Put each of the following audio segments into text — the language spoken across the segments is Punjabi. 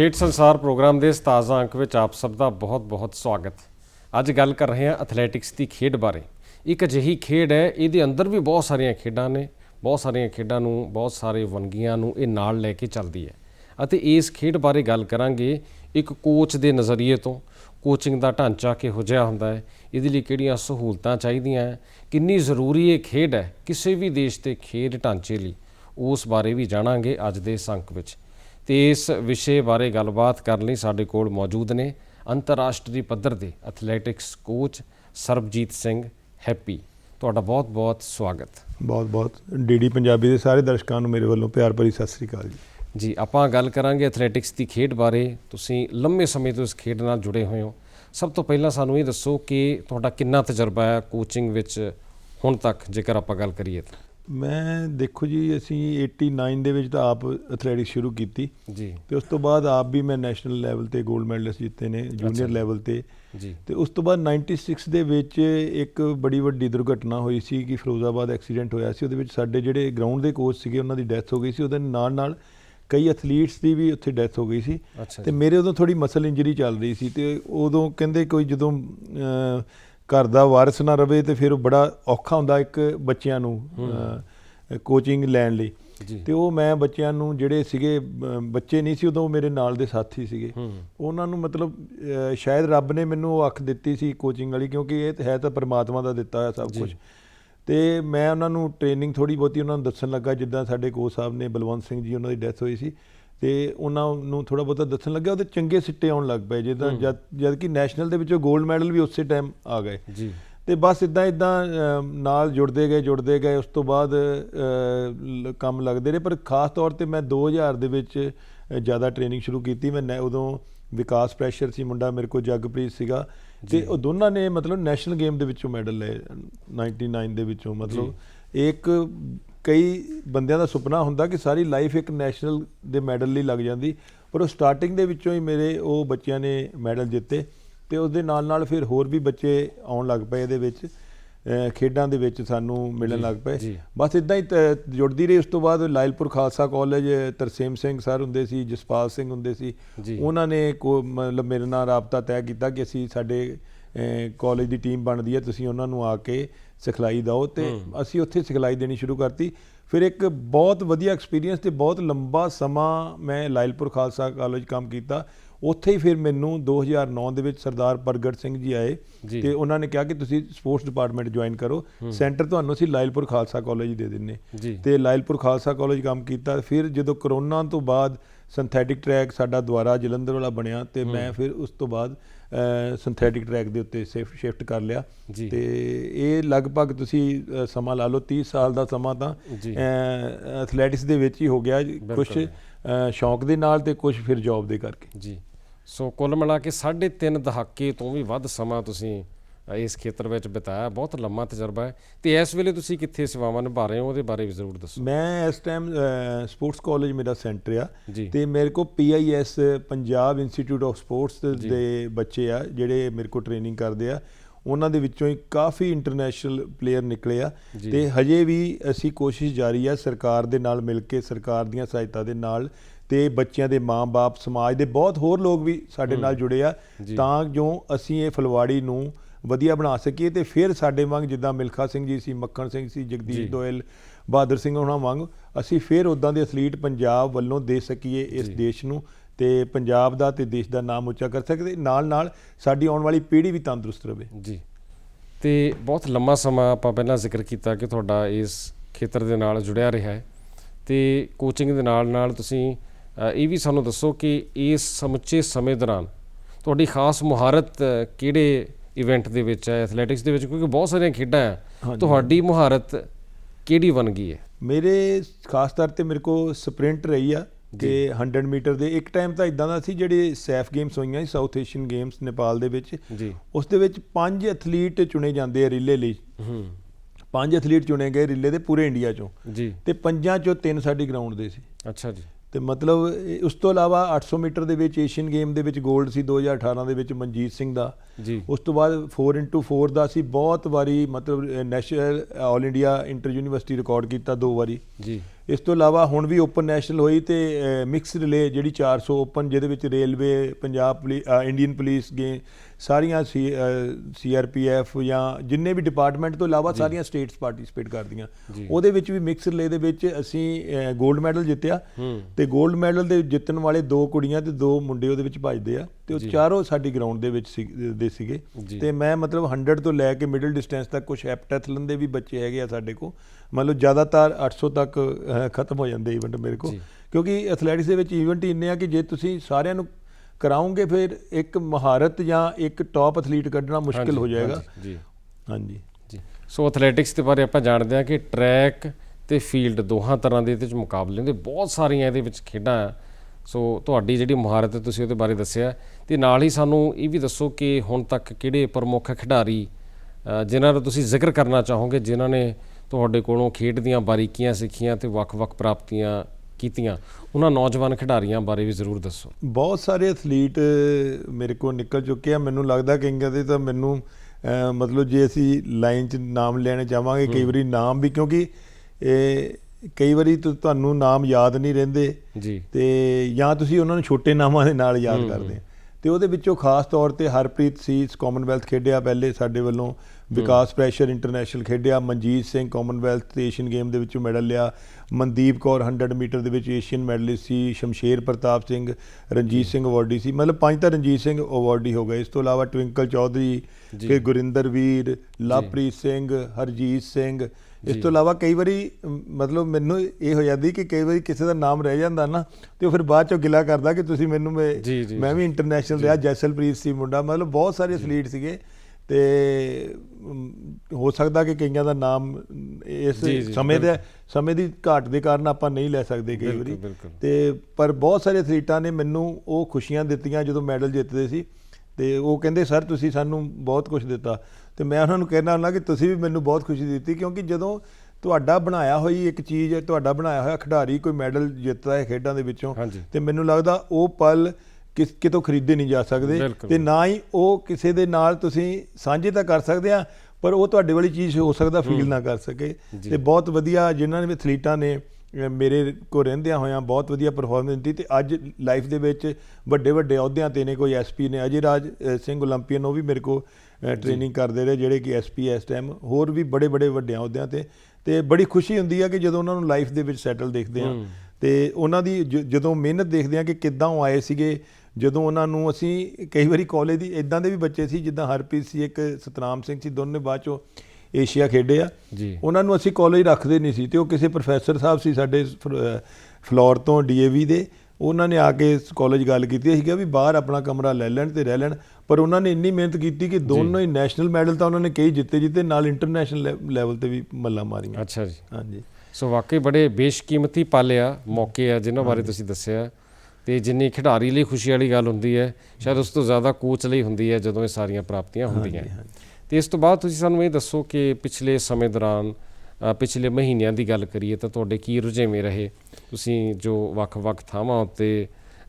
ਖੇਡ ਸੰਸਾਰ ਪ੍ਰੋਗਰਾਮ ਦੇ 17 ਅੰਕ ਵਿੱਚ ਆਪ ਸਭ ਦਾ ਬਹੁਤ-ਬਹੁਤ ਸਵਾਗਤ। ਅੱਜ ਗੱਲ ਕਰ ਰਹੇ ਹਾਂ ਐਥਲੈਟਿਕਸ ਦੀ ਖੇਡ ਬਾਰੇ। ਇੱਕ ਅਜਿਹੀ ਖੇਡ ਹੈ, ਇਹਦੇ ਅੰਦਰ ਵੀ ਬਹੁਤ ਸਾਰੀਆਂ ਖੇਡਾਂ ਨੇ, ਬਹੁਤ ਸਾਰੀਆਂ ਖੇਡਾਂ ਨੂੰ, ਬਹੁਤ ਸਾਰੇ ਵੰਨਗੀਆਂ ਨੂੰ ਇਹ ਨਾਲ ਲੈ ਕੇ ਚੱਲਦੀ ਹੈ। ਅਤੇ ਇਸ ਖੇਡ ਬਾਰੇ ਗੱਲ ਕਰਾਂਗੇ ਇੱਕ ਕੋਚ ਦੇ ਨਜ਼ਰੀਏ ਤੋਂ। ਕੋਚਿੰਗ ਦਾ ਢਾਂਚਾ ਕਿਹੋ ਜਿਹਾ ਹੁੰਦਾ ਹੈ, ਇਹਦੇ ਲਈ ਕਿਹੜੀਆਂ ਸਹੂਲਤਾਂ ਚਾਹੀਦੀਆਂ ਹੈ, ਕਿੰਨੀ ਜ਼ਰੂਰੀ ਇਹ ਖੇਡ ਹੈ, ਕਿਸੇ ਵੀ ਦੇਸ਼ ਦੇ ਖੇਡ ਢਾਂਚੇ ਲਈ। ਉਸ ਬਾਰੇ ਵੀ ਜਾਣਾਂਗੇ ਅੱਜ ਦੇ ਇਸ ਅੰਕ ਵਿੱਚ। ਤੇ ਇਸ ਵਿਸ਼ੇ ਬਾਰੇ ਗੱਲਬਾਤ ਕਰਨ ਲਈ ਸਾਡੇ ਕੋਲ ਮੌਜੂਦ ਨੇ ਅੰਤਰਰਾਸ਼ਟਰੀ ਪੱਧਰ ਦੇ athletics coach Sarabjit Singh Happy. ਤੁਹਾਡਾ ਬਹੁਤ-ਬਹੁਤ ਸਵਾਗਤ। ਬਹੁਤ ਬਹੁਤ। ਡੀਡੀ ਪੰਜਾਬੀ ਦੇ ਸਾਰੇ ਦਰਸ਼ਕਾਂ ਨੂੰ ਮੇਰੇ ਵੱਲੋਂ ਪਿਆਰ ਭਰੀ ਸਤਿ ਸ੍ਰੀ ਅਕਾਲ ਜੀ। ਜੀ ਆਪਾਂ ਗੱਲ ਕਰਾਂਗੇ ਐਥਲੈਟਿਕਸ ਦੀ ਖੇਡ ਬਾਰੇ। ਤੁਸੀਂ ਲੰਮੇ ਸਮੇਂ ਤੋਂ ਇਸ ਖੇਡ ਨਾਲ ਜੁੜੇ ਹੋਏ ਹੋ। ਸਭ ਤੋਂ ਪਹਿਲਾਂ ਸਾਨੂੰ ਇਹ ਦੱਸੋ ਕਿ ਤੁਹਾਡਾ ਕਿੰਨਾ ਤਜਰਬਾ ਹੈ ਕੋਚਿੰਗ ਵਿੱਚ ਹੁਣ ਤੱਕ ਜੇਕਰ ਆਪਾਂ ਗੱਲ ਕਰੀਏ ਤਾਂ। ਮੈਂ ਦੇਖੋ ਜੀ ਅਸੀਂ 89 ਦੇ ਵਿੱਚ ਤਾਂ ਆਪ ਐਥਲੈਟਿਕਸ ਸ਼ੁਰੂ ਕੀਤੀ। ਜੀ। ਤੇ ਉਸ ਤੋਂ ਬਾਅਦ ਆਪ ਵੀ ਮੈਂ ਨੈਸ਼ਨਲ ਲੈਵਲ ਤੇ 골ਡ ਮੈਡਲਿਸਟ ਜਿੱਤੇ ਨੇ ਜੂਨੀਅਰ ਲੈਵਲ ਤੇ। ਜੀ। ਤੇ ਉਸ ਤੋਂ ਬਾਅਦ 96 ਦੇ ਵਿੱਚ ਇੱਕ ਬੜੀ ਵੱਡੀ ਦੁਰਘਟਨਾ ਹੋਈ ਸੀ ਕਿ ਫਿਰੋਜ਼ਾਬਾਦ ਐਕਸੀਡੈਂਟ ਹੋਇਆ ਸੀ। ਉਹਦੇ ਵਿੱਚ ਸਾਡੇ ਜਿਹੜੇ ਗਰਾਊਂਡ ਦੇ ਕੋਚ ਸੀਗੇ ਉਹਨਾਂ ਦੀ ਡੈਥ ਹੋ ਗਈ ਸੀ। ਉਹਦੇ ਨਾਲ ਨਾਲ ਕਈ ਐਥਲੀਟਸ ਦੀ ਵੀ ਉੱਥੇ ਡੈਥ ਹੋ ਗਈ ਸੀ। ਤੇ ਮੇਰੇ ਉਦੋਂ ਥੋੜੀ ਮਸਲ ਇੰਜਰੀ ਚੱਲ ਰਹੀ ਸੀ। ਤੇ ਉਦੋਂ ਕਹਿੰਦੇ ਕੋਈ ਜਦੋਂ ਘਰ ਦਾ ਵਾਰਿਸ ਨਾ ਰਵੇ ਤੇ ਫਿਰ ਬੜਾ ਔਖਾ ਹੁੰਦਾ ਇੱਕ ਬੱਚਿਆਂ ਨੂੰ ਕੋਚਿੰਗ ਲੈਣ ਲਈ। ਤੇ ਉਹ ਮੈਂ ਬੱਚਿਆਂ ਨੂੰ ਜਿਹੜੇ ਸੀਗੇ ਬੱਚੇ ਨਹੀਂ ਸੀ ਉਦੋਂ ਉਹ ਮੇਰੇ ਨਾਲ ਦੇ ਸਾਥੀ ਸੀਗੇ। ਉਹਨਾਂ ਨੂੰ ਮਤਲਬ ਸ਼ਾਇਦ ਰੱਬ ਨੇ ਮੈਨੂੰ ਉਹ ਅੱਖ ਦਿੱਤੀ ਸੀ ਕੋਚਿੰਗ ਵਾਲੀ ਕਿਉਂਕਿ ਇਹ ਤਾਂ ਹੈ ਤਾਂ ਪਰਮਾਤਮਾ ਦਾ ਦਿੱਤਾ ਹੋਇਆ ਸਭ। ਕੁਝ ਤੇ ਮੈਂ ਉਹਨਾਂ ਨੂੰ ਟ੍ਰੇਨਿੰਗ ਥੋੜੀ ਬਹੁਤੀ ਉਹਨਾਂ ਨੂੰ ਦੱਸਣ ਲੱਗਾ ਜਿੱਦਾਂ ਸਾਡੇ ਕੋਚ ਸਾਹਿਬ ਨੇ ਬਲਵੰਤ ਸਿੰਘ ਜੀ ਉਹਨਾਂ ਦੀ ਡੈਥ ਹੋਈ ਸੀ। ਤੇ ਉਹਨਾਂ ਨੂੰ ਥੋੜਾ ਬਹੁਤਾ ਦੱਸਣ ਲੱਗਾ ਉਹਦੇ ਚੰਗੇ ਸਿੱਟੇ ਆਉਣ ਲੱਗ ਪਏ ਜਿੱਦਾਂ ਜਦ ਕਿ ਨੈਸ਼ਨਲ ਦੇ ਵਿੱਚੋਂ 골ਡ ਮੈਡਲ ਵੀ ਉਸੇ ਟਾਈਮ ਆ ਗਏ। ਜੀ। ਤੇ ਬਸ ਇਦਾਂ ਇਦਾਂ ਨਾਲ ਜੁੜਦੇ ਗਏ ਜੁੜਦੇ ਗਏ ਉਸ ਤੋਂ ਬਾਅਦ ਕੰਮ ਲੱਗਦੇ ਰਹੇ ਪਰ ਖਾਸ ਤੌਰ ਤੇ ਮੈਂ 2000 ਦੇ ਵਿੱਚ ਜ਼ਿਆਦਾ ਟ੍ਰੇਨਿੰਗ ਸ਼ੁਰੂ ਕੀਤੀ। ਮੈਂ ਉਦੋਂ ਵਿਕਾਸ ਪ੍ਰੈਸ਼ਰ ਸੀ ਮੁੰਡਾ ਮੇਰੇ ਕੋਲ ਜਗਪ੍ਰੀਤ ਸੀਗਾ। ਤੇ ਉਹ ਦੋਨਾਂ ਨੇ ਮਤਲਬ ਨੈਸ਼ਨਲ ਗੇਮ ਦੇ ਵਿੱਚੋਂ ਮੈਡਲ ਲਏ 99 ਦੇ ਵਿੱਚੋਂ। ਮਤਲਬ ਇੱਕ ਕਈ ਬੰਦਿਆਂ ਦਾ ਸੁਪਨਾ ਹੁੰਦਾ ਕਿ ਸਾਰੀ ਲਾਈਫ ਇੱਕ ਨੈਸ਼ਨਲ ਦੇ ਮੈਡਲ ਲਈ ਲੱਗ ਜਾਂਦੀ ਪਰ ਉਹ ਸਟਾਰਟਿੰਗ ਦੇ ਵਿੱਚੋਂ ਹੀ ਮੇਰੇ ਉਹ ਬੱਚਿਆਂ ਨੇ ਮੈਡਲ ਜਿੱਤੇ ਤੇ ਉਸ ਦੇ ਨਾਲ ਨਾਲ ਫਿਰ ਹੋਰ ਵੀ ਬੱਚੇ ਆਉਣ ਲੱਗ ਪਏ ਇਹਦੇ ਵਿੱਚ ਖੇਡਾਂ ਦੇ ਵਿੱਚ ਸਾਨੂੰ ਮਿਲਣ ਲੱਗ ਪਏ। ਬਸ ਇਦਾਂ ਹੀ ਜੁੜਦੀ ਰਹੀ ਉਸ ਤੋਂ ਬਾਅਦ ਲਾਇਲਪੁਰ ਖਾਲਸਾ ਕਾਲਜ ਤਰਸੇਮ ਸਿੰਘ ਸਰ ਹੁੰਦੇ ਸੀ ਜਸਪਾਲ ਸਿੰਘ ਹੁੰਦੇ ਸੀ। ਉਹਨਾਂ ਨੇ ਕੋ- ਮਤਲਬ ਮੇਰੇ ਨਾਲ ਰਾਬਤਾ ਤੈਅ ਕੀਤਾ ਕਿ ਅਸੀਂ ਸਾਡੇ ਕਾਲਜ ਦੀ ਟੀਮ ਬਣਦੀ ਹੈ ਤੁਸੀਂ ਉਹਨਾਂ ਨੂੰ ਆ ਕੇ ਸਿਖਲਾਈ ਦਿਓ ਤੇ ਅਸੀਂ ਉੱਥੇ ਸਿਖਲਾਈ ਦੇਣੀ ਸ਼ੁਰੂ ਕਰਤੀ। ਫਿਰ ਇੱਕ ਬਹੁਤ ਵਧੀਆ ਐਕਸਪੀਰੀਅੰਸ ਤੇ ਬਹੁਤ ਲੰਬਾ ਸਮਾਂ ਮੈਂ ਲਾਇਲਪੁਰ ਖਾਲਸਾ ਕਾਲਜ ਕੰਮ ਕੀਤਾ। ਉੱਥੇ ਹੀ ਫਿਰ ਮੈਨੂੰ 2009 ਦੇ ਵਿੱਚ ਸਰਦਾਰ ਪ੍ਰਗਟ ਸਿੰਘ ਜੀ ਆਏ। ਤੇ ਉਹਨਾਂ ਨੇ ਕਿਹਾ ਕਿ ਤੁਸੀਂ ਸਪੋਰਟਸ ਡਿਪਾਰਟਮੈਂਟ ਜੁਆਇਨ ਕਰੋ। ਸੈਂਟਰ ਤੁਹਾਨੂੰ ਅਸੀਂ ਲਾਇਲਪੁਰ ਖਾਲਸਾ ਕਾਲਜ ਦੇ ਦਿੰਨੇ। ਤੇ ਲਾਇਲਪੁਰ ਖਾਲਸਾ ਕਾਲਜ ਕੰਮ ਕੀਤਾ। ਫਿਰ ਜਦੋਂ ਕਰੋਨਾ ਤੋਂ ਬਾਅਦ ਸਿੰਥੈਟਿਕ ਟਰੈਕ ਸਾਡਾ ਦੁਆਰਾ ਜਲੰਧਰ ਵਾਲਾ ਬਣਿਆ ਤੇ ਮੈਂ ਫਿਰ ਉਸ ਤੋਂ ਬਾਅਦ ਸਿੰਥੈਟਿਕ ਟਰੈਕ ਦੇ ਉੱਤੇ ਸ਼ਿਫਟ ਕਰ ਲਿਆ। ਤੇ ਇਹ ਲਗਭਗ ਤੁਸੀਂ ਸਮਾਂ ਲਾ ਲਓ 30 ਸਾਲ ਦਾ ਸਮਾਂ ਤਾਂ। ਐਥਲੈਟਿਕਸ ਦੇ ਵਿੱਚ ਹੀ ਹੋ ਗਿਆ ਕੁਝ। ਸ਼ੌਂਕ ਦੇ ਨਾਲ ਤੇ ਕੁਝ ਫਿਰ ਜੌਬ ਦੇ ਕਰਕੇ ਜੀ ਸੋ ਕੁੱਲ ਮਿਲਾ ਕੇ 3.5 ਦਹਾਕੇ ਤੋਂ ਵੀ ਵੱਧ ਸਮਾਂ ਤੁਸੀਂ ਇਸ ਖੇਤਰ ਵਿੱਚ ਬਿਤਾਇਆ ਬਹੁਤ ਲੰਮਾ ਤਜਰਬਾ ਹੈ। ਤੇ ਇਸ ਵੇਲੇ ਤੁਸੀਂ ਕਿੱਥੇ ਸੇਵਾਵਾਂ ਨਿਭਾ ਰਹੇ ਹੋ ਉਹਦੇ ਬਾਰੇ ਵੀ ਜ਼ਰੂਰ ਦੱਸੋ। ਮੈਂ ਇਸ ਟਾਈਮ ਸਪੋਰਟਸ ਕਾਲਜ ਮੇਰਾ ਸੈਂਟਰ ਆ। ਤੇ ਮੇਰੇ ਕੋ PIS Punjab institute of sports ਦੇ ਬੱਚੇ ਆ ਜਿਹੜੇ ਮੇਰੇ ਕੋ ਟ੍ਰੇਨਿੰਗ ਕਰਦੇ ਆ। ਉਹਨਾਂ ਦੇ ਵਿੱਚੋਂ ਹੀ ਕਾਫੀ ਇੰਟਰਨੈਸ਼ਨਲ ਪਲੇਅਰ ਨਿਕਲੇ ਆ। ਤੇ ਹਜੇ ਵੀ ਅਸੀਂ ਕੋਸ਼ਿਸ਼ ਜਾਰੀ ਆ ਸਰਕਾਰ ਦੇ ਨਾਲ ਮਿਲ ਕੇ ਸਰਕਾਰ ਦੀਆਂ ਸਹਾਇਤਾ ਦੇ ਨਾਲ ਤੇ ਬੱਚਿਆਂ ਦੇ ਮਾਪੇ ਸਮਾਜ ਦੇ ਬਹੁਤ ਹੋਰ ਲੋਕ ਵੀ ਸਾਡੇ ਨਾਲ ਜੁੜੇ ਆ। ਤਾਂ ਜੋ ਅਸੀਂ ਇਹ ਫਲਵਾੜੀ ਨੂੰ ਵਧੀਆ ਬਣਾ ਸਕੀਏ ਤੇ ਫਿਰ ਸਾਡੇ ਵਾਂਗ ਜਿੱਦਾਂ ਮਿਲਖਾ ਸਿੰਘ ਜੀ ਸੀ ਮੱਖਣ ਸਿੰਘ ਸੀ ਜੀ। ਜਗਦੀਪ ਦੋਇਲ ਬਹਾਦਰ ਸਿੰਘ ਉਹਨਾਂ ਵਾਂਗ ਅਸੀਂ ਫਿਰ ਉਦਾਂ ਦੇ ਐਥਲੀਟ ਪੰਜਾਬ ਵੱਲੋਂ ਦੇ ਸਕੀਏ ਇਸ। ਦੇਸ਼ ਨੂੰ ਤੇ ਪੰਜਾਬ ਦਾ ਤੇ ਦੇਸ਼ ਦਾ ਨਾਮ ਉੱਚਾ ਕਰ ਸਕਦੇ ਨਾਲ ਨਾਲ ਸਾਡੀ ਆਉਣ ਵਾਲੀ ਪੀੜ੍ਹੀ ਵੀ ਤੰਦਰੁਸਤ ਰਵੇ ਜੀ ਤੇ ਬਹੁਤ ਲੰਮਾ ਸਮਾਂ ਆਪਾਂ ਪਹਿਲਾਂ ਜ਼ਿਕਰ ਕੀਤਾ ਕਿ ਤੁਹਾਡਾ ਇਸ ਖੇਤਰ ਦੇ ਨਾਲ ਜੁੜਿਆ ਰਿਹਾ ਹੈ ਤੇ ਕੋਚਿੰਗ ਦੇ ਨਾਲ ਨਾਲ ਤੁਸੀਂ ਇਹ ਵੀ ਸਾਨੂੰ ਦੱਸੋ ਕਿ ਇਸ ਸਮੁੱਚੇ ਸਮੇਂ ਦੌਰਾਨ ਤੁਹਾਡੀ ਖਾਸ ਮੁਹਾਰਤ ਕਿਹੜੇ ਇਵੈਂਟ ਦੇ ਵਿੱਚ ਹੈ ਐਥਲੈਟਿਕਸ ਦੇ ਵਿੱਚ ਕਿਉਂਕਿ ਬਹੁਤ ਸਾਰੀਆਂ ਖੇਡਾਂ ਹੈ। ਤੁਹਾਡੀ ਮੁਹਾਰਤ ਕਿਹੜੀ ਬਣ ਗਈ ਹੈ? ਮੇਰੇ ਖਾਸ ਤੌਰ ਤੇ ਮੇਰੇ ਕੋ ਸਪ੍ਰਿੰਟ ਰਹੀ ਆ ਕਿ 100 ਮੀਟਰ ਦੇ। ਇੱਕ ਟਾਈਮ ਤਾਂ ਇਦਾਂ ਦਾ ਸੀ ਜਿਹੜੇ ਸੈਫ ਗੇਮਸ ਹੋਈਆਂ ਸੀ ਸਾਊਥ ਏਸ਼ੀਅਨ ਗੇਮਸ ਨੇਪਾਲ ਦੇ ਵਿੱਚ। ਜੀ। ਉਸ ਦੇ ਵਿੱਚ ਪੰਜ ਐਥਲੀਟ ਚੁਣੇ ਜਾਂਦੇ ਆ ਰਿਲੇ ਲਈ। ਹੂੰ। ਪੰਜ ਐਥਲੀਟ ਚੁਣੇ ਗਏ ਰਿਲੇ ਦੇ ਪੂਰੇ ਇੰਡੀਆ ਚੋਂ। ਜੀ। ਤੇ ਪੰਜਾਂ ਚੋਂ ਤਿੰਨ ਸਾਡੀ ਗਰਾਊਂਡ ਦੇ ਸੀ। ਅੱਛਾ ਜੀ। ਤੇ ਮਤਲਬ ਉਸ ਤੋਂ ਇਲਾਵਾ 800 ਮੀਟਰ ਦੇ ਵਿੱਚ ਏਸ਼ੀਅਨ ਗੇਮ ਦੇ ਵਿੱਚ 골ਡ ਸੀ 2018 ਦੇ ਵਿੱਚ ਮਨਜੀਤ ਸਿੰਘ ਦਾ। ਜੀ। ਉਸ ਤੋਂ ਬਾਅਦ 4x4 ਦਾ ਸੀ ਬਹੁਤ ਵਾਰੀ ਮਤਲਬ national all India inter university record ਕੀਤਾ ਦੋ ਵਾਰੀ। ਜੀ। ਇਸ ਤੋਂ ਇਲਾਵਾ ਹੁਣ ਵੀ ਓਪਨ ਨੈਸ਼ਨਲ ਹੋਈ ਤੇ ਮਿਕਸ ਰਿਲੇ ਜਿਹੜੀ 400 ਓਪਨ ਜਿਹਦੇ ਵਿੱਚ railway Punjab police Indian police ਗੇ ਸਾਰੀਆਂ ਸੀਆਰਪੀਐਫ ਜਾਂ ਜਿੰਨੇ ਵੀ ਡਿਪਾਰਟਮੈਂਟ ਤੋਂ ਇਲਾਵਾ ਸਾਰੀਆਂ ਸਟੇਟਸ ਪਾਰਟਿਸਿਪੇਟ ਕਰਦੀਆਂ। ਉਹਦੇ ਵਿੱਚ ਵੀ ਮਿਕਸ ਰਿਲੇ ਦੇ ਵਿੱਚ ਅਸੀਂ 골ਡ ਮੈਡਲ ਜਿੱਤਿਆ। ਤੇ 골ਡ ਮੈਡਲ ਦੇ ਜਿੱਤਣ ਵਾਲੇ ਦੋ ਕੁੜੀਆਂ ਤੇ ਦੋ ਮੁੰਡੇ ਉਹਦੇ ਵਿੱਚ ਭੱਜਦੇ ਆ ਤੇ ਉਹ ਚਾਰੋਂ ਸਾਡੀ ਗਰਾਊਂਡ ਦੇ ਵਿੱਚ ਸੀ- ਦੇ ਸੀਗੇ। ਤੇ ਮੈਂ ਮਤਲਬ 100 ਤੋਂ ਲੈ ਕੇ ਮਿਡਲ ਡਿਸਟੈਂਸ ਤੱਕ ਕੁਝ ਹੈਪਟੈਥਲਨ ਦੇ ਵੀ ਬੱਚੇ ਹੈਗੇ ਆ ਸਾਡੇ ਕੋਲ। ਮਤਲਬ ਜ਼ਿਆਦਾਤਰ 800 ਤੱਕ ਖਤਮ ਹੋ ਜਾਂਦੇ ਇਵੈਂਟ ਮੇਰੇ ਕੋਲ। ਕਿਉਂਕਿ ਐਥਲੈਟਿਕਸ ਦੇ ਵਿੱਚ ਇਵੈਂਟ ਹੀ ਇੰਨੇ ਆ ਕਿ ਜੇ ਤੁਸੀਂ ਸਾਰਿਆਂ ਨੂੰ ਕਰਾਉਂਗੇ ਫਿਰ ਇੱਕ ਮਹਾਰਤ ਜਾਂ ਇੱਕ ਟੌਪ ਐਥਲੀਟ ਕੱਢਣਾ ਮੁਸ਼ਕਿਲ ਹੋ ਜਾਏਗਾ। ਜੀ। ਹਾਂਜੀ। ਜੀ। ਸੋ ਐਥਲੈਟਿਕਸ ਦੇ ਬਾਰੇ ਆਪਾਂ ਜਾਣਦੇ ਹਾਂ ਕਿ ਟਰੈਕ ਤੇ ਫੀਲਡ ਦੋਹਾਂ ਤਰ੍ਹਾਂ ਦੇ ਇਹਦੇ ਵਿੱਚ ਮੁਕਾਬਲੇ ਹੁੰਦੇ। ਬਹੁਤ ਸਾਰੀਆਂ ਇਹਦੇ ਵਿੱਚ ਖੇਡਾਂ ਆ। ਸੋ ਤੁਹਾਡੀ ਜਿਹੜੀ ਮੁਹਾਰਤ ਹੈ ਤੁਸੀਂ ਉਹਦੇ ਬਾਰੇ ਦੱਸਿਆ। ਤੇ ਨਾਲ ਹੀ ਸਾਨੂੰ ਇਹ ਵੀ ਦੱਸੋ ਕਿ ਹੁਣ ਤੱਕ ਕਿਹੜੇ ਪ੍ਰਮੁੱਖ ਖਿਡਾਰੀ ਜਿਨ੍ਹਾਂ ਦਾ ਤੁਸੀਂ ਜ਼ਿਕਰ ਕਰਨਾ ਚਾਹੋਗੇ ਜਿਨ੍ਹਾਂ ਨੇ ਤੁਹਾਡੇ ਕੋਲੋਂ ਖੇਡ ਦੀਆਂ ਬਾਰੀਕੀਆਂ ਸਿੱਖੀਆਂ ਤੇ ਵੱਖ-ਵੱਖ ਪ੍ਰਾਪਤੀਆਂ ਕੀਤੀਆਂ। ਉਹਨਾਂ ਨੌਜਵਾਨ ਖਿਡਾਰੀਆਂ ਬਾਰੇ ਵੀ ਜ਼ਰੂਰ ਦੱਸੋ। ਬਹੁਤ ਸਾਰੇ ਐਥਲੀਟ ਮੇਰੇ ਕੋਲ ਨਿਕਲ ਚੁੱਕੇ ਆ। ਮੈਨੂੰ ਲੱਗਦਾ ਕਈਆਂ ਦੇ ਤਾਂ ਮੈਨੂੰ ਮਤਲਬ ਜੇ ਅਸੀਂ ਲਾਈਨ 'ਚ ਨਾਮ ਲੈਣੇ ਚਾਹਾਂਗੇ ਕਈ ਵਾਰੀ ਨਾਮ ਵੀ ਕਿਉਂਕਿ ਇਹ ਕਈ ਵਾਰੀ ਤੁਹਾਨੂੰ ਨਾਮ ਯਾਦ ਨਹੀਂ ਰਹਿੰਦੇ ਜੀ। ਤੇ ਜਾਂ ਤੁਸੀਂ ਉਹਨਾਂ ਨੂੰ ਛੋਟੇ ਨਾਮਾਂ ਦੇ ਨਾਲ ਯਾਦ ਕਰਦੇ ਤੇ ਉਹਦੇ ਵਿੱਚੋਂ ਖਾਸ ਤੌਰ ਤੇ ਹਰਪ੍ਰੀਤ ਸੀ ਕਾਮਨਵੈਲਥ ਖੇਡਿਆ ਪਹਿਲੇ ਸਾਡੇ ਵੱਲੋਂ। ਵਿਕਾਸ ਪ੍ਰੈਸ਼ਰ ਇੰਟਰਨੈਸ਼ਨਲ ਖੇਡਿਆ ਮਨਜੀਤ ਸਿੰਘ ਕਾਮਨਵੈਲਥ ਤੇ ਏਸ਼ੀਅਨ ਗੇਮ ਦੇ ਵਿੱਚੋਂ ਮੈਡਲ ਲਿਆ। ਮਨਦੀਪ ਕੌਰ 100 ਮੀਟਰ ਦੇ ਵਿੱਚ ਏਸ਼ੀਅਨ ਮੈਡਲਿਸਟ ਸੀ ਸ਼ਮਸ਼ੇਰ ਪ੍ਰਤਾਪ ਸਿੰਘ ਰਣਜੀਤ ਸਿੰਘ ਅਵਾਰਡੀ ਸੀ। ਮਤਲਬ ਪੰਜ ਤਾਂ ਰਣਜੀਤ ਸਿੰਘ ਅਵਾਰਡੀ ਹੋ ਗਏ। ਇਸ ਤੋਂ ਇਲਾਵਾ ਟਵਿੰਕਲ ਚੌਧਰੀ। ਫਿਰ ਗੁਰਿੰਦਰ ਵੀਰ ਲਵਪ੍ਰੀਤ ਸਿੰਘ ਹਰਜੀਤ ਸਿੰਘ। ਇਸ ਤੋਂ ਇਲਾਵਾ ਕਈ ਵਾਰੀ ਮਤਲਬ ਮੈਨੂੰ ਇਹ ਹੋ ਜਾਂਦੀ ਕਿ ਕਈ ਵਾਰੀ ਕਿਸੇ ਦਾ ਨਾਮ ਰਹਿ ਜਾਂਦਾ ਨਾ ਤੇ ਉਹ ਫਿਰ ਬਾਅਦ ਚੋਂ ਗਿਲਾ ਕਰਦਾ ਕਿ ਤੁਸੀਂ ਮੈਨੂੰ ਮੈਂ ਵੀ ਇੰਟਰਨੈਸ਼ਨਲ ਰਿਹਾ ਜੈਸਲਪ੍ਰੀਤ ਸੀ ਮੁੰਡਾ। ਮਤਲਬ ਬਹੁਤ ਸਾਰੇ ਐਥਲੀਟ ਸੀਗੇ। ਤੇ ਹੋ ਸਕਦਾ ਕਿ ਕਈਆਂ ਦਾ ਨਾਮ ਇਸ ਸਮੇਂ ਦੇ ਸਮੇਂ ਦੀ ਘਾਟ ਦੇ ਕਾਰਨ ਆਪਾਂ ਨਹੀਂ ਲੈ ਸਕਦੇ ਕਈ ਵਾਰੀ। ਤੇ ਪਰ ਬਹੁਤ ਸਾਰੇ ਐਥਲੀਟਾਂ ਨੇ ਮੈਨੂੰ ਉਹ ਖੁਸ਼ੀਆਂ ਦਿੱਤੀਆਂ ਜਦੋਂ ਮੈਡਲ ਜਿੱਤਦੇ ਸੀ ਤੇ ਉਹ ਕਹਿੰਦੇ ਸਰ ਤੁਸੀਂ ਸਾਨੂੰ ਬਹੁਤ ਕੁਝ ਦਿੱਤਾ ਤੇ ਮੈਂ ਉਹਨਾਂ ਨੂੰ ਕਹਿਣਾ ਹੁੰਦਾ ਕਿ ਤੁਸੀਂ ਵੀ ਮੈਨੂੰ ਬਹੁਤ ਖੁਸ਼ੀ ਦਿੱਤੀ ਕਿਉਂਕਿ ਜਦੋਂ ਤੁਹਾਡਾ ਬਣਾਇਆ ਹੋਈ ਇੱਕ ਚੀਜ਼ ਤੁਹਾਡਾ ਬਣਾਇਆ ਹੋਇਆ ਖਿਡਾਰੀ ਕੋਈ ਮੈਡਲ ਜਿੱਤਦਾ ਹੈ ਖੇਡਾਂ ਦੇ ਵਿੱਚੋਂ। ਤੇ ਮੈਨੂੰ ਲੱਗਦਾ ਉਹ ਪਲ ਕਿਸ ਕਿਤੋਂ ਖਰੀਦੇ ਨਹੀਂ ਜਾ ਸਕਦੇ ਤੇ ਨਾ ਹੀ ਉਹ ਕਿਸੇ ਦੇ ਨਾਲ ਤੁਸੀਂ ਸਾਂਝੇ ਤਾਂ ਕਰ ਸਕਦੇ ਆ ਪਰ ਉਹ ਤੁਹਾਡੇ ਵਾਲੀ ਚੀਜ਼ ਹੋ ਸਕਦਾ ਫੀਲ ਨਾ ਕਰ ਸਕੇ। ਤੇ ਬਹੁਤ ਵਧੀਆ ਜਿਨ੍ਹਾਂ ਨੇ ਐਥਲੀਟਾਂ ਨੇ ਮੇਰੇ ਕੋ ਰਹਿੰਦਿਆਂ ਹੋਇਆਂ ਬਹੁਤ ਵਧੀਆ ਪਰਫਾਰਮੈਂਸ ਦਿੱਤੀ ਤੇ ਅੱਜ ਲਾਈਫ ਦੇ ਵਿੱਚ ਵੱਡੇ ਵੱਡੇ ਅਹੁਦਿਆਂ ਤੇ ਨੇ ਕੋਈ ਐਸਪੀ ਨੇ ਅਜੇ ਰਾਜ ਸਿੰਘ 올림픽ਨ ਉਹ ਵੀ ਮੇਰੇ ਕੋ ਟ੍ਰੇਨਿੰਗ ਕਰਦੇ ਰਹੇ ਜਿਹੜੇ ਕਿ ਐਸਪੀ ਇਸ ਟਾਈਮ ਹੋਰ ਵੀ ਬੜੇ ਬੜੇ ਵੱਡੇ ਅਹੁਦਿਆਂ ਤੇ ਤੇ ਬੜੀ ਖੁਸ਼ੀ ਹੁੰਦੀ ਆ ਕਿ ਜਦੋਂ ਉਹਨਾਂ ਨੂੰ ਲਾਈਫ ਦੇ ਵਿੱਚ ਸੈਟਲ ਦੇਖਦੇ ਆ। ਤੇ ਉਹਨਾਂ ਦੀ ਜਦੋਂ ਮਿਹਨਤ ਦੇਖਦੇ ਆ ਕਿ ਕਿੱਦਾਂ ਉਹ ਆਏ ਸੀਗੇ ਜਦੋਂ ਉਹਨਾਂ ਨੂੰ ਅਸੀਂ ਕਈ ਵਾਰੀ ਕਾਲਜ ਦੀ ਇਦਾਂ ਦੇ ਵੀ ਬੱਚੇ ਸੀ ਜਿੱਦਾਂ ਹਰਪ੍ਰੀਤ ਸੀ ਇੱਕ ਸਤਨਾਮ ਸਿੰਘ ਸੀ ਦੋਨੇ ਬਾਅਦ ਚੋਂ ਏਸ਼ੀਆ ਖੇਡੇ ਆ। ਜੀ। ਉਹਨਾਂ ਨੂੰ ਅਸੀਂ ਕਾਲਜ ਰੱਖਦੇ ਨਹੀਂ ਸੀ ਤੇ ਉਹ ਕਿਸੇ ਪ੍ਰੋਫੈਸਰ ਸਾਹਿਬ ਸੀ ਸਾਡੇ ਫਲੋਰ ਤੋਂ ਡੀਏਵੀ ਦੇ। ਉਹਨਾਂ ਨੇ ਆ ਕੇ ਕਾਲਜ ਗੱਲ ਕੀਤੀ ਸੀਗਾ ਵੀ ਬਾਹਰ ਆਪਣਾ ਕਮਰਾ ਲੈ ਲੈਣ ਤੇ ਰਹਿ ਲੈਣ। ਪਰ ਉਹਨਾਂ ਨੇ ਇੰਨੀ ਮਿਹਨਤ ਕੀਤੀ ਕਿ ਦੋਨੋਂ ਹੀ ਨੈਸ਼ਨਲ ਮੈਡਲ ਤਾਂ ਉਹਨਾਂ ਨੇ ਕਈ ਜਿੱਤੇ ਜਿੱਤੇ ਨਾਲ ਇੰਟਰਨੈਸ਼ਨਲ ਲੈਵਲ ਤੇ ਵੀ ਮੱਲਾਂ ਮਾਰੀਆਂ। ਅੱਛਾ ਜੀ। ਹਾਂਜੀ। ਸੋ ਵਾਕਈ ਬੜੇ ਬੇਸ਼ਕੀਮਤੀ ਪਾਲਿਆ ਮੌਕੇ ਆ ਜਿਨ੍ਹਾਂ ਬਾਰੇ ਤੁਸੀਂ ਦੱਸਿਆ। ਤੇ ਜਿੰਨੀ ਖਿਡਾਰੀ ਲਈ ਖੁਸ਼ੀ ਵਾਲੀ ਗੱਲ ਹੁੰਦੀ ਹੈ ਸ਼ਾਇਦ ਉਸ ਤੋਂ ਜ਼ਿਆਦਾ ਕੋਚ ਲਈ ਹੁੰਦੀ ਹੈ ਜਦੋਂ ਇਹ ਸਾਰੀਆਂ ਪ੍ਰਾਪਤੀਆਂ ਹੁੰਦੀਆਂ ਤੇ ਇਸ ਤੋਂ ਬਾਅਦ ਤੁਸੀਂ ਸਾਨੂੰ ਇਹ ਦੱਸੋ ਕਿ ਪਿਛਲੇ ਸਮੇਂ ਦੌਰਾਨ ਪਿਛਲੇ ਮਹੀਨਿਆਂ ਦੀ ਗੱਲ ਕਰੀਏ ਤਾਂ ਤੁਹਾਡੇ ਕੀ ਰੁਝੇਵੇਂ ਰਹੇ? ਤੁਸੀਂ ਜੋ ਵੱਖ-ਵੱਖ ਥਾਵਾਂ ਉੱਤੇ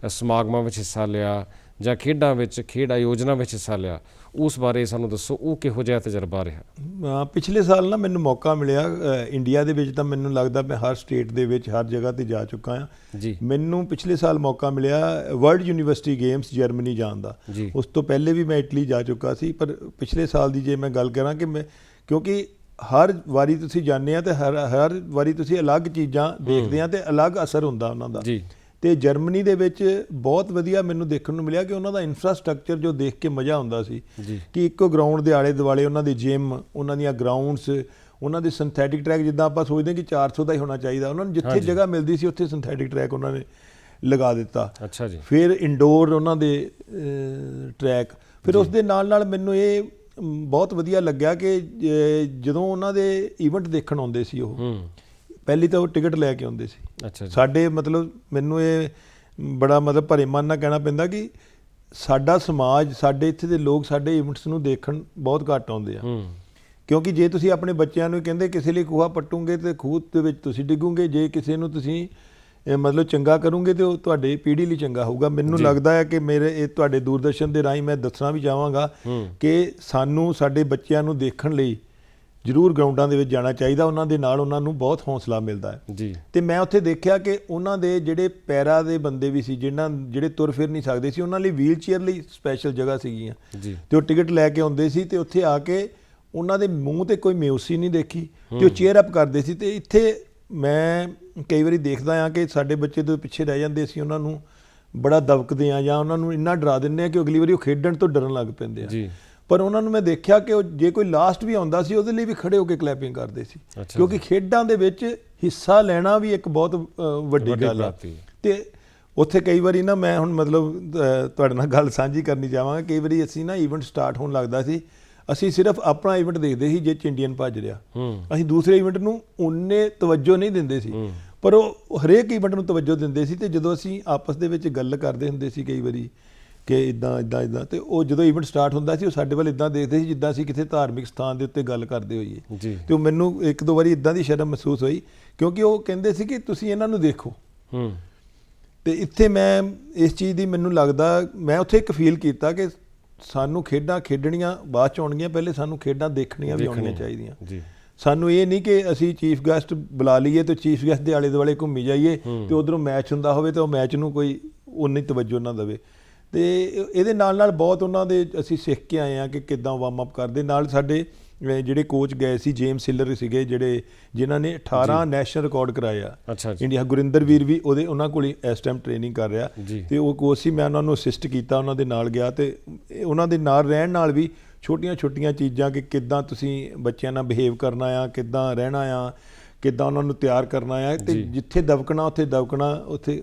ਸਮਾਗਮਾਂ ਵਿੱਚ ਹਿੱਸਾ ਲਿਆ ਜਾਂ ਖੇਡਾਂ ਵਿੱਚ ਖੇਡ ਆਯੋਜਨਾ ਵਿੱਚ ਹਿੱਸਾ ਲਿਆ ਉਸ ਬਾਰੇ ਸਾਨੂੰ ਦੱਸੋ ਉਹ ਕਿਹੋ ਜਿਹਾ ਤਜਰਬਾ ਰਿਹਾ? ਪਿਛਲੇ ਸਾਲ ਨਾ ਮੈਨੂੰ ਮੌਕਾ ਮਿਲਿਆ ਇੰਡੀਆ ਦੇ ਵਿੱਚ ਤਾਂ ਮੈਨੂੰ ਲੱਗਦਾ ਮੈਂ ਹਰ ਸਟੇਟ ਦੇ ਵਿੱਚ ਹਰ ਜਗ੍ਹਾ ਤੇ ਜਾ ਚੁੱਕਾ ਜੀ। ਮੈਨੂੰ ਪਿਛਲੇ ਸਾਲ ਮੌਕਾ ਮਿਲਿਆ ਵਰਲਡ ਯੂਨੀਵਰਸਿਟੀ ਗੇਮਸ ਜਰਮਨੀ ਜਾਣ ਦਾ। ਉਸ ਤੋਂ ਪਹਿਲੇ ਵੀ ਮੈਂ ਇਟਲੀ ਜਾ ਚੁੱਕਾ ਸੀ ਪਰ ਪਿਛਲੇ ਸਾਲ ਦੀ ਜੇ ਮੈਂ ਗੱਲ ਕਰਾਂ ਕਿ ਮੈਂ ਕਿਉਂਕਿ ਹਰ ਵਾਰੀ ਤੁਸੀਂ ਜਾਂਦੇ ਆ ਤੇ ਹਰ ਹਰ ਵਾਰੀ ਤੁਸੀਂ ਅਲੱਗ ਚੀਜ਼ਾਂ ਦੇਖਦੇ ਆ ਤੇ ਅਲੱਗ ਅਸਰ ਹੁੰਦਾ ਉਹਨਾਂ ਦਾ। ਜੀ। ਤੇ ਜਰਮਨੀ ਦੇ ਵਿੱਚ ਬਹੁਤ ਵਧੀਆ ਮੈਨੂੰ ਦੇਖਣ ਨੂੰ ਮਿਲਿਆ ਕਿ ਉਹਨਾਂ ਦਾ ਇਨਫਰਾਸਟ੍ਰਕਚਰ ਜੋ ਦੇਖ ਕੇ ਮਜ਼ਾ ਆਉਂਦਾ ਸੀ ਕਿ ਇੱਕੋ ਗਰਾਊਂਡ ਦੇ ਆਲੇ ਦੁਆਲੇ ਉਹਨਾਂ ਦੇ ਜਿਮ ਉਹਨਾਂ ਦੀਆਂ ਗਰਾਊਂਡਸ ਉਹਨਾਂ ਦੇ ਸਿੰਥੈਟਿਕ ਟਰੈਕ ਜਿੱਦਾਂ ਆਪਾਂ ਸੋਚਦੇ ਹਾਂ ਕਿ 400 ਦਾ ਹੀ ਹੋਣਾ ਚਾਹੀਦਾ। ਉਹਨਾਂ ਨੂੰ ਜਿੱਥੇ ਜਗ੍ਹਾ ਮਿਲਦੀ ਸੀ ਉੱਥੇ ਸਿੰਥੈਟਿਕ ਟਰੈਕ ਉਹਨਾਂ ਨੇ ਲਗਾ ਦਿੱਤਾ। ਅੱਛਾ ਜੀ। ਫਿਰ ਇੰਡੋਰ ਉਹਨਾਂ ਦੇ ਟਰੈਕ ਫਿਰ ਉਸ ਦੇ ਨਾਲ ਨਾਲ ਮੈਨੂੰ ਇਹ ਬਹੁਤ ਵਧੀਆ ਲੱਗਿਆ ਕਿ ਜਦੋਂ ਉਹਨਾਂ ਦੇ ਇਵੈਂਟ ਦੇਖਣ ਆਉਂਦੇ ਸੀ ਉਹ ਪਹਿਲੀ ਤਾਂ ਉਹ ਟਿਕਟ ਲੈ ਕੇ ਆਉਂਦੇ ਸੀ। ਅੱਛਾ ਜੀ। ਸਾਡੇ ਮਤਲਬ ਮੈਨੂੰ ਇਹ ਬੜਾ ਮਤਲਬ ਭਰੇ ਮਨ ਨਾਲ ਕਹਿਣਾ ਪੈਂਦਾ ਕਿ ਸਾਡਾ ਸਮਾਜ ਸਾਡੇ ਇੱਥੇ ਦੇ ਲੋਕ ਸਾਡੇ ਇਵੈਂਟਸ ਨੂੰ ਦੇਖਣ ਬਹੁਤ ਘੱਟ ਆਉਂਦੇ ਆ। ਕਿਉਂਕਿ ਜੇ ਤੁਸੀਂ ਆਪਣੇ ਬੱਚਿਆਂ ਨੂੰ ਕਹਿੰਦੇ ਕਿਸੇ ਲਈ ਖੂਹਾ ਪੱਟੋਗੇ ਤੇ ਖੂਹ ਦੇ ਵਿੱਚ ਤੁਸੀਂ ਡਿੱਗੋਗੇ ਜੇ ਕਿਸੇ ਨੂੰ ਤੁਸੀਂ ਮਤਲਬ ਚੰਗਾ ਕਰੋਗੇ ਤੇ ਉਹ ਤੁਹਾਡੇ ਪੀੜ੍ਹੀ ਲਈ ਚੰਗਾ ਹੋਊਗਾ। ਮੈਨੂੰ ਲੱਗਦਾ ਹੈ ਕਿ ਮੇਰੇ ਇਹ ਤੁਹਾਡੇ ਦੂਰਦਰਸ਼ਨ ਦੇ ਰਾਹੀਂ ਮੈਂ ਦੱਸਣਾ ਵੀ ਚਾਹਾਂਗਾ ਕਿ ਸਾਨੂੰ ਸਾਡੇ ਬੱਚਿਆਂ ਨੂੰ ਦੇਖਣ ਲਈ ਜ਼ਰੂਰ ਗਰਾਊਂਡਾਂ ਦੇ ਵਿੱਚ ਜਾਣਾ ਚਾਹੀਦਾ ਉਹਨਾਂ ਦੇ ਨਾਲ ਉਹਨਾਂ ਨੂੰ ਬਹੁਤ ਹੌਸਲਾ ਮਿਲਦਾ ਹੈ। ਜੀ। ਤੇ ਮੈਂ ਉੱਥੇ ਦੇਖਿਆ ਕਿ ਉਹਨਾਂ ਦੇ ਜਿਹੜੇ ਪੈਰਾ ਦੇ ਬੰਦੇ ਵੀ ਸੀ ਜਿਨ੍ਹਾਂ ਜਿਹੜੇ ਤੁਰ ਫਿਰ ਨਹੀਂ ਸਕਦੇ ਸੀ ਉਹਨਾਂ ਲਈ ਵੀਲ ਚੇਅਰ ਲਈ ਸਪੈਸ਼ਲ ਜਗ੍ਹਾ ਸੀਗੀਆਂ। ਜੀ। ਤੇ ਉਹ ਟਿਕਟ ਲੈ ਕੇ ਆਉਂਦੇ ਸੀ ਤੇ ਉੱਥੇ ਆ ਕੇ ਉਹਨਾਂ ਦੇ ਮੂੰਹ ਤੇ ਕੋਈ ਮਿਊਸੀ ਨਹੀਂ ਦੇਖੀ ਤੇ ਉਹ ਚੇਅਰ ਅਪ ਕਰਦੇ ਸੀ ਤੇ ਇੱਥੇ ਮੈਂ ਕਈ ਵਾਰੀ ਦੇਖਦਾ ਆ ਕਿ ਸਾਡੇ ਬੱਚੇ ਤੋਂ ਪਿੱਛੇ ਰਹਿ ਜਾਂਦੇ ਸੀ ਉਹਨਾਂ ਨੂੰ ਬੜਾ ਦਬਕਦੇ ਆ ਜਾਂ ਉਹਨਾਂ ਨੂੰ ਇੰਨਾ ਡਰਾ ਦਿੰਦੇ ਆ ਕਿ ਅਗਲੀ ਵਾਰੀ ਉਹ ਖੇਡਣ ਤੋਂ ਡਰਨ ਲੱਗ ਪੈਂਦੇ ਆ। ਜੀ। ਪਰ ਉਹਨਾਂ ਨੂੰ ਮੈਂ ਦੇਖਿਆ ਕਿ ਉਹ ਜੇ ਕੋਈ ਲਾਸਟ ਵੀ ਆਉਂਦਾ ਸੀ ਉਹਦੇ ਲਈ ਵੀ ਖੜੇ ਹੋ ਕੇ ਕਲੈਪਿੰਗ ਕਰਦੇ ਸੀ। ਕਿਉਂਕਿ ਖੇਡਾਂ ਦੇ ਵਿੱਚ ਹਿੱਸਾ ਲੈਣਾ ਵੀ ਇੱਕ ਬਹੁਤ ਵੱਡੀ ਗੱਲ ਆ। ਤੇ ਉੱਥੇ ਕਈ ਵਾਰੀ ਨਾ ਮੈਂ ਹੁਣ ਮਤਲਬ ਤੁਹਾਡੇ ਨਾਲ ਗੱਲ ਸਾਂਝੀ ਕਰਨੀ ਚਾਹਾਂਗਾ। ਕਈ ਵਾਰੀ ਅਸੀਂ ਨਾ ਇਵੈਂਟ ਸਟਾਰਟ ਹੋਣ ਲੱਗਦਾ ਸੀ ਅਸੀਂ ਸਿਰਫ ਆਪਣਾ ਇਵੈਂਟ ਦੇਖਦੇ ਸੀ ਜੇ ਚ ਇੰਡੀਅਨ ਭੱਜ ਰਿਹਾ। ਅਸੀਂ ਦੂਸਰੇ ਇਵੈਂਟ ਨੂੰ ਉਨੇ ਤਵੱਜੋ ਨਹੀਂ ਦਿੰਦੇ ਸੀ। ਪਰ ਉਹ ਹਰੇਕ ਇਵੈਂਟ ਨੂੰ ਤਵੱਜੋ ਦਿੰਦੇ ਸੀ ਤੇ ਜਦੋਂ ਅਸੀਂ ਆਪਸ ਦੇ ਵਿੱਚ ਗੱਲ ਕਰਦੇ ਹੁੰਦੇ ਸੀ ਕਈ ਵਾਰੀ ਕਿ ਇਦਾਂ ਇਦਾਂ ਇਦਾਂ ਤੇ ਉਹ ਜਦੋਂ ਇਵੈਂਟ ਸਟਾਰਟ ਹੁੰਦਾ ਸੀ ਉਹ ਸਾਡੇ ਵੱਲ ਇਦਾਂ ਦੇਖਦੇ ਸੀ ਜਿੱਦਾਂ ਅਸੀਂ ਕਿਸੇ ਧਾਰਮਿਕ ਸਥਾਨ ਦੇ ਉੱਤੇ ਗੱਲ ਕਰਦੇ ਹੋਈਏ। ਤੇ ਉਹ ਮੈਨੂੰ ਇੱਕ ਦੋ ਵਾਰੀ ਇਦਾਂ ਦੀ ਸ਼ਰਮ ਮਹਿਸੂਸ ਹੋਈ ਕਿਉਂਕਿ ਉਹ ਕਹਿੰਦੇ ਸੀ ਕਿ ਤੁਸੀਂ ਇਹਨਾਂ ਨੂੰ ਦੇਖੋ। ਹੂੰ। ਤੇ ਇੱਥੇ ਮੈਂ ਇਸ ਚੀਜ਼ ਦੀ ਮੈਨੂੰ ਲੱਗਦਾ ਮੈਂ ਉੱਥੇ ਇੱਕ ਫੀਲ ਕੀਤਾ ਕਿ ਸਾਨੂੰ ਖੇਡਾਂ ਖੇਡਣੀਆਂ ਬਾਅਦ ਚ ਆਉਣਗੀਆਂ ਪਹਿਲੇ ਸਾਨੂੰ ਖੇਡਾਂ ਦੇਖਣੀਆਂ ਵੀ ਆਉਣੀਆਂ। ਚਾਹੀਦੀਆਂ। ਜੀ। ਸਾਨੂੰ ਇਹ ਨਹੀਂ ਕਿ ਅਸੀਂ ਚੀਫ ਗੈਸਟ ਬੁਲਾ ਲਈਏ ਤੇ ਚੀਫ ਗੈਸਟ ਦੇ ਆਲੇ ਦੁਆਲੇ ਘੁੰਮੀ ਜਾਈਏ ਤੇ ਉਧਰੋਂ ਮੈਚ ਹੁੰਦਾ ਹੋਵੇ ਤੇ ਉਹ ਮੈਚ ਨੂੰ ਕੋਈ ਉਨੀ ਤਵੱਜੋ ਨਾ ਦੇਵੇ। ਤੇ ਇਹ- ਇਹਦੇ ਨਾਲ ਨਾਲ ਬਹੁਤ ਉਹਨਾਂ ਦੇ ਅਸੀਂ ਸਿੱਖ ਕੇ ਆਏ ਆ ਕਿ ਕਿੱਦਾਂ ਵਾਰਮ ਅਪ ਕਰਦੇ। ਨਾਲ ਸਾਡੇ ਜਿਹੜੇ ਕੋਚ ਗਏ ਸੀ ਜੇਮਸ ਹਿਲਰ ਸੀਗੇ ਜਿਹੜੇ ਜਿਨ੍ਹਾਂ ਨੇ 18 ਨੈਸ਼ਨਲ ਰਿਕਾਰਡ ਕਰਾਏ ਆ ਅੱਛਾ ਜੀ। ਇੰਡੀਆ ਗੁਰਿੰਦਰ ਵੀਰ ਵੀ ਉਹਦੇ ਉਹਨਾਂ ਕੋਲ ਹੀ ਇਸ ਟਾਈਮ ਟ੍ਰੇਨਿੰਗ ਕਰ ਰਿਹਾ। ਤੇ ਉਹ ਕੋਚ ਸੀ ਮੈਂ ਉਹਨਾਂ ਨੂੰ ਅਸਿਸਟ ਕੀਤਾ ਉਹਨਾਂ ਦੇ ਨਾਲ ਗਿਆ ਤੇ ਉਹਨਾਂ ਦੇ ਨਾਲ ਰਹਿਣ ਨਾਲ ਵੀ ਛੋਟੀਆਂ-ਛੋਟੀਆਂ ਚੀਜ਼ਾਂ ਕਿ ਕਿੱਦਾਂ ਤੁਸੀਂ ਬੱਚਿਆਂ ਨਾਲ ਬਿਹੇਵ ਕਰਨਾ ਆ ਕਿੱਦਾਂ ਰਹਿਣਾ ਆ ਕਿੱਦਾਂ ਉਹਨਾਂ ਨੂੰ ਤਿਆਰ ਕਰਨਾ ਆ। ਤੇ। ਜਿੱਥੇ ਦਬਕਣਾ ਉੱਥੇ ਦਬਕਣਾ ਉੱਥੇ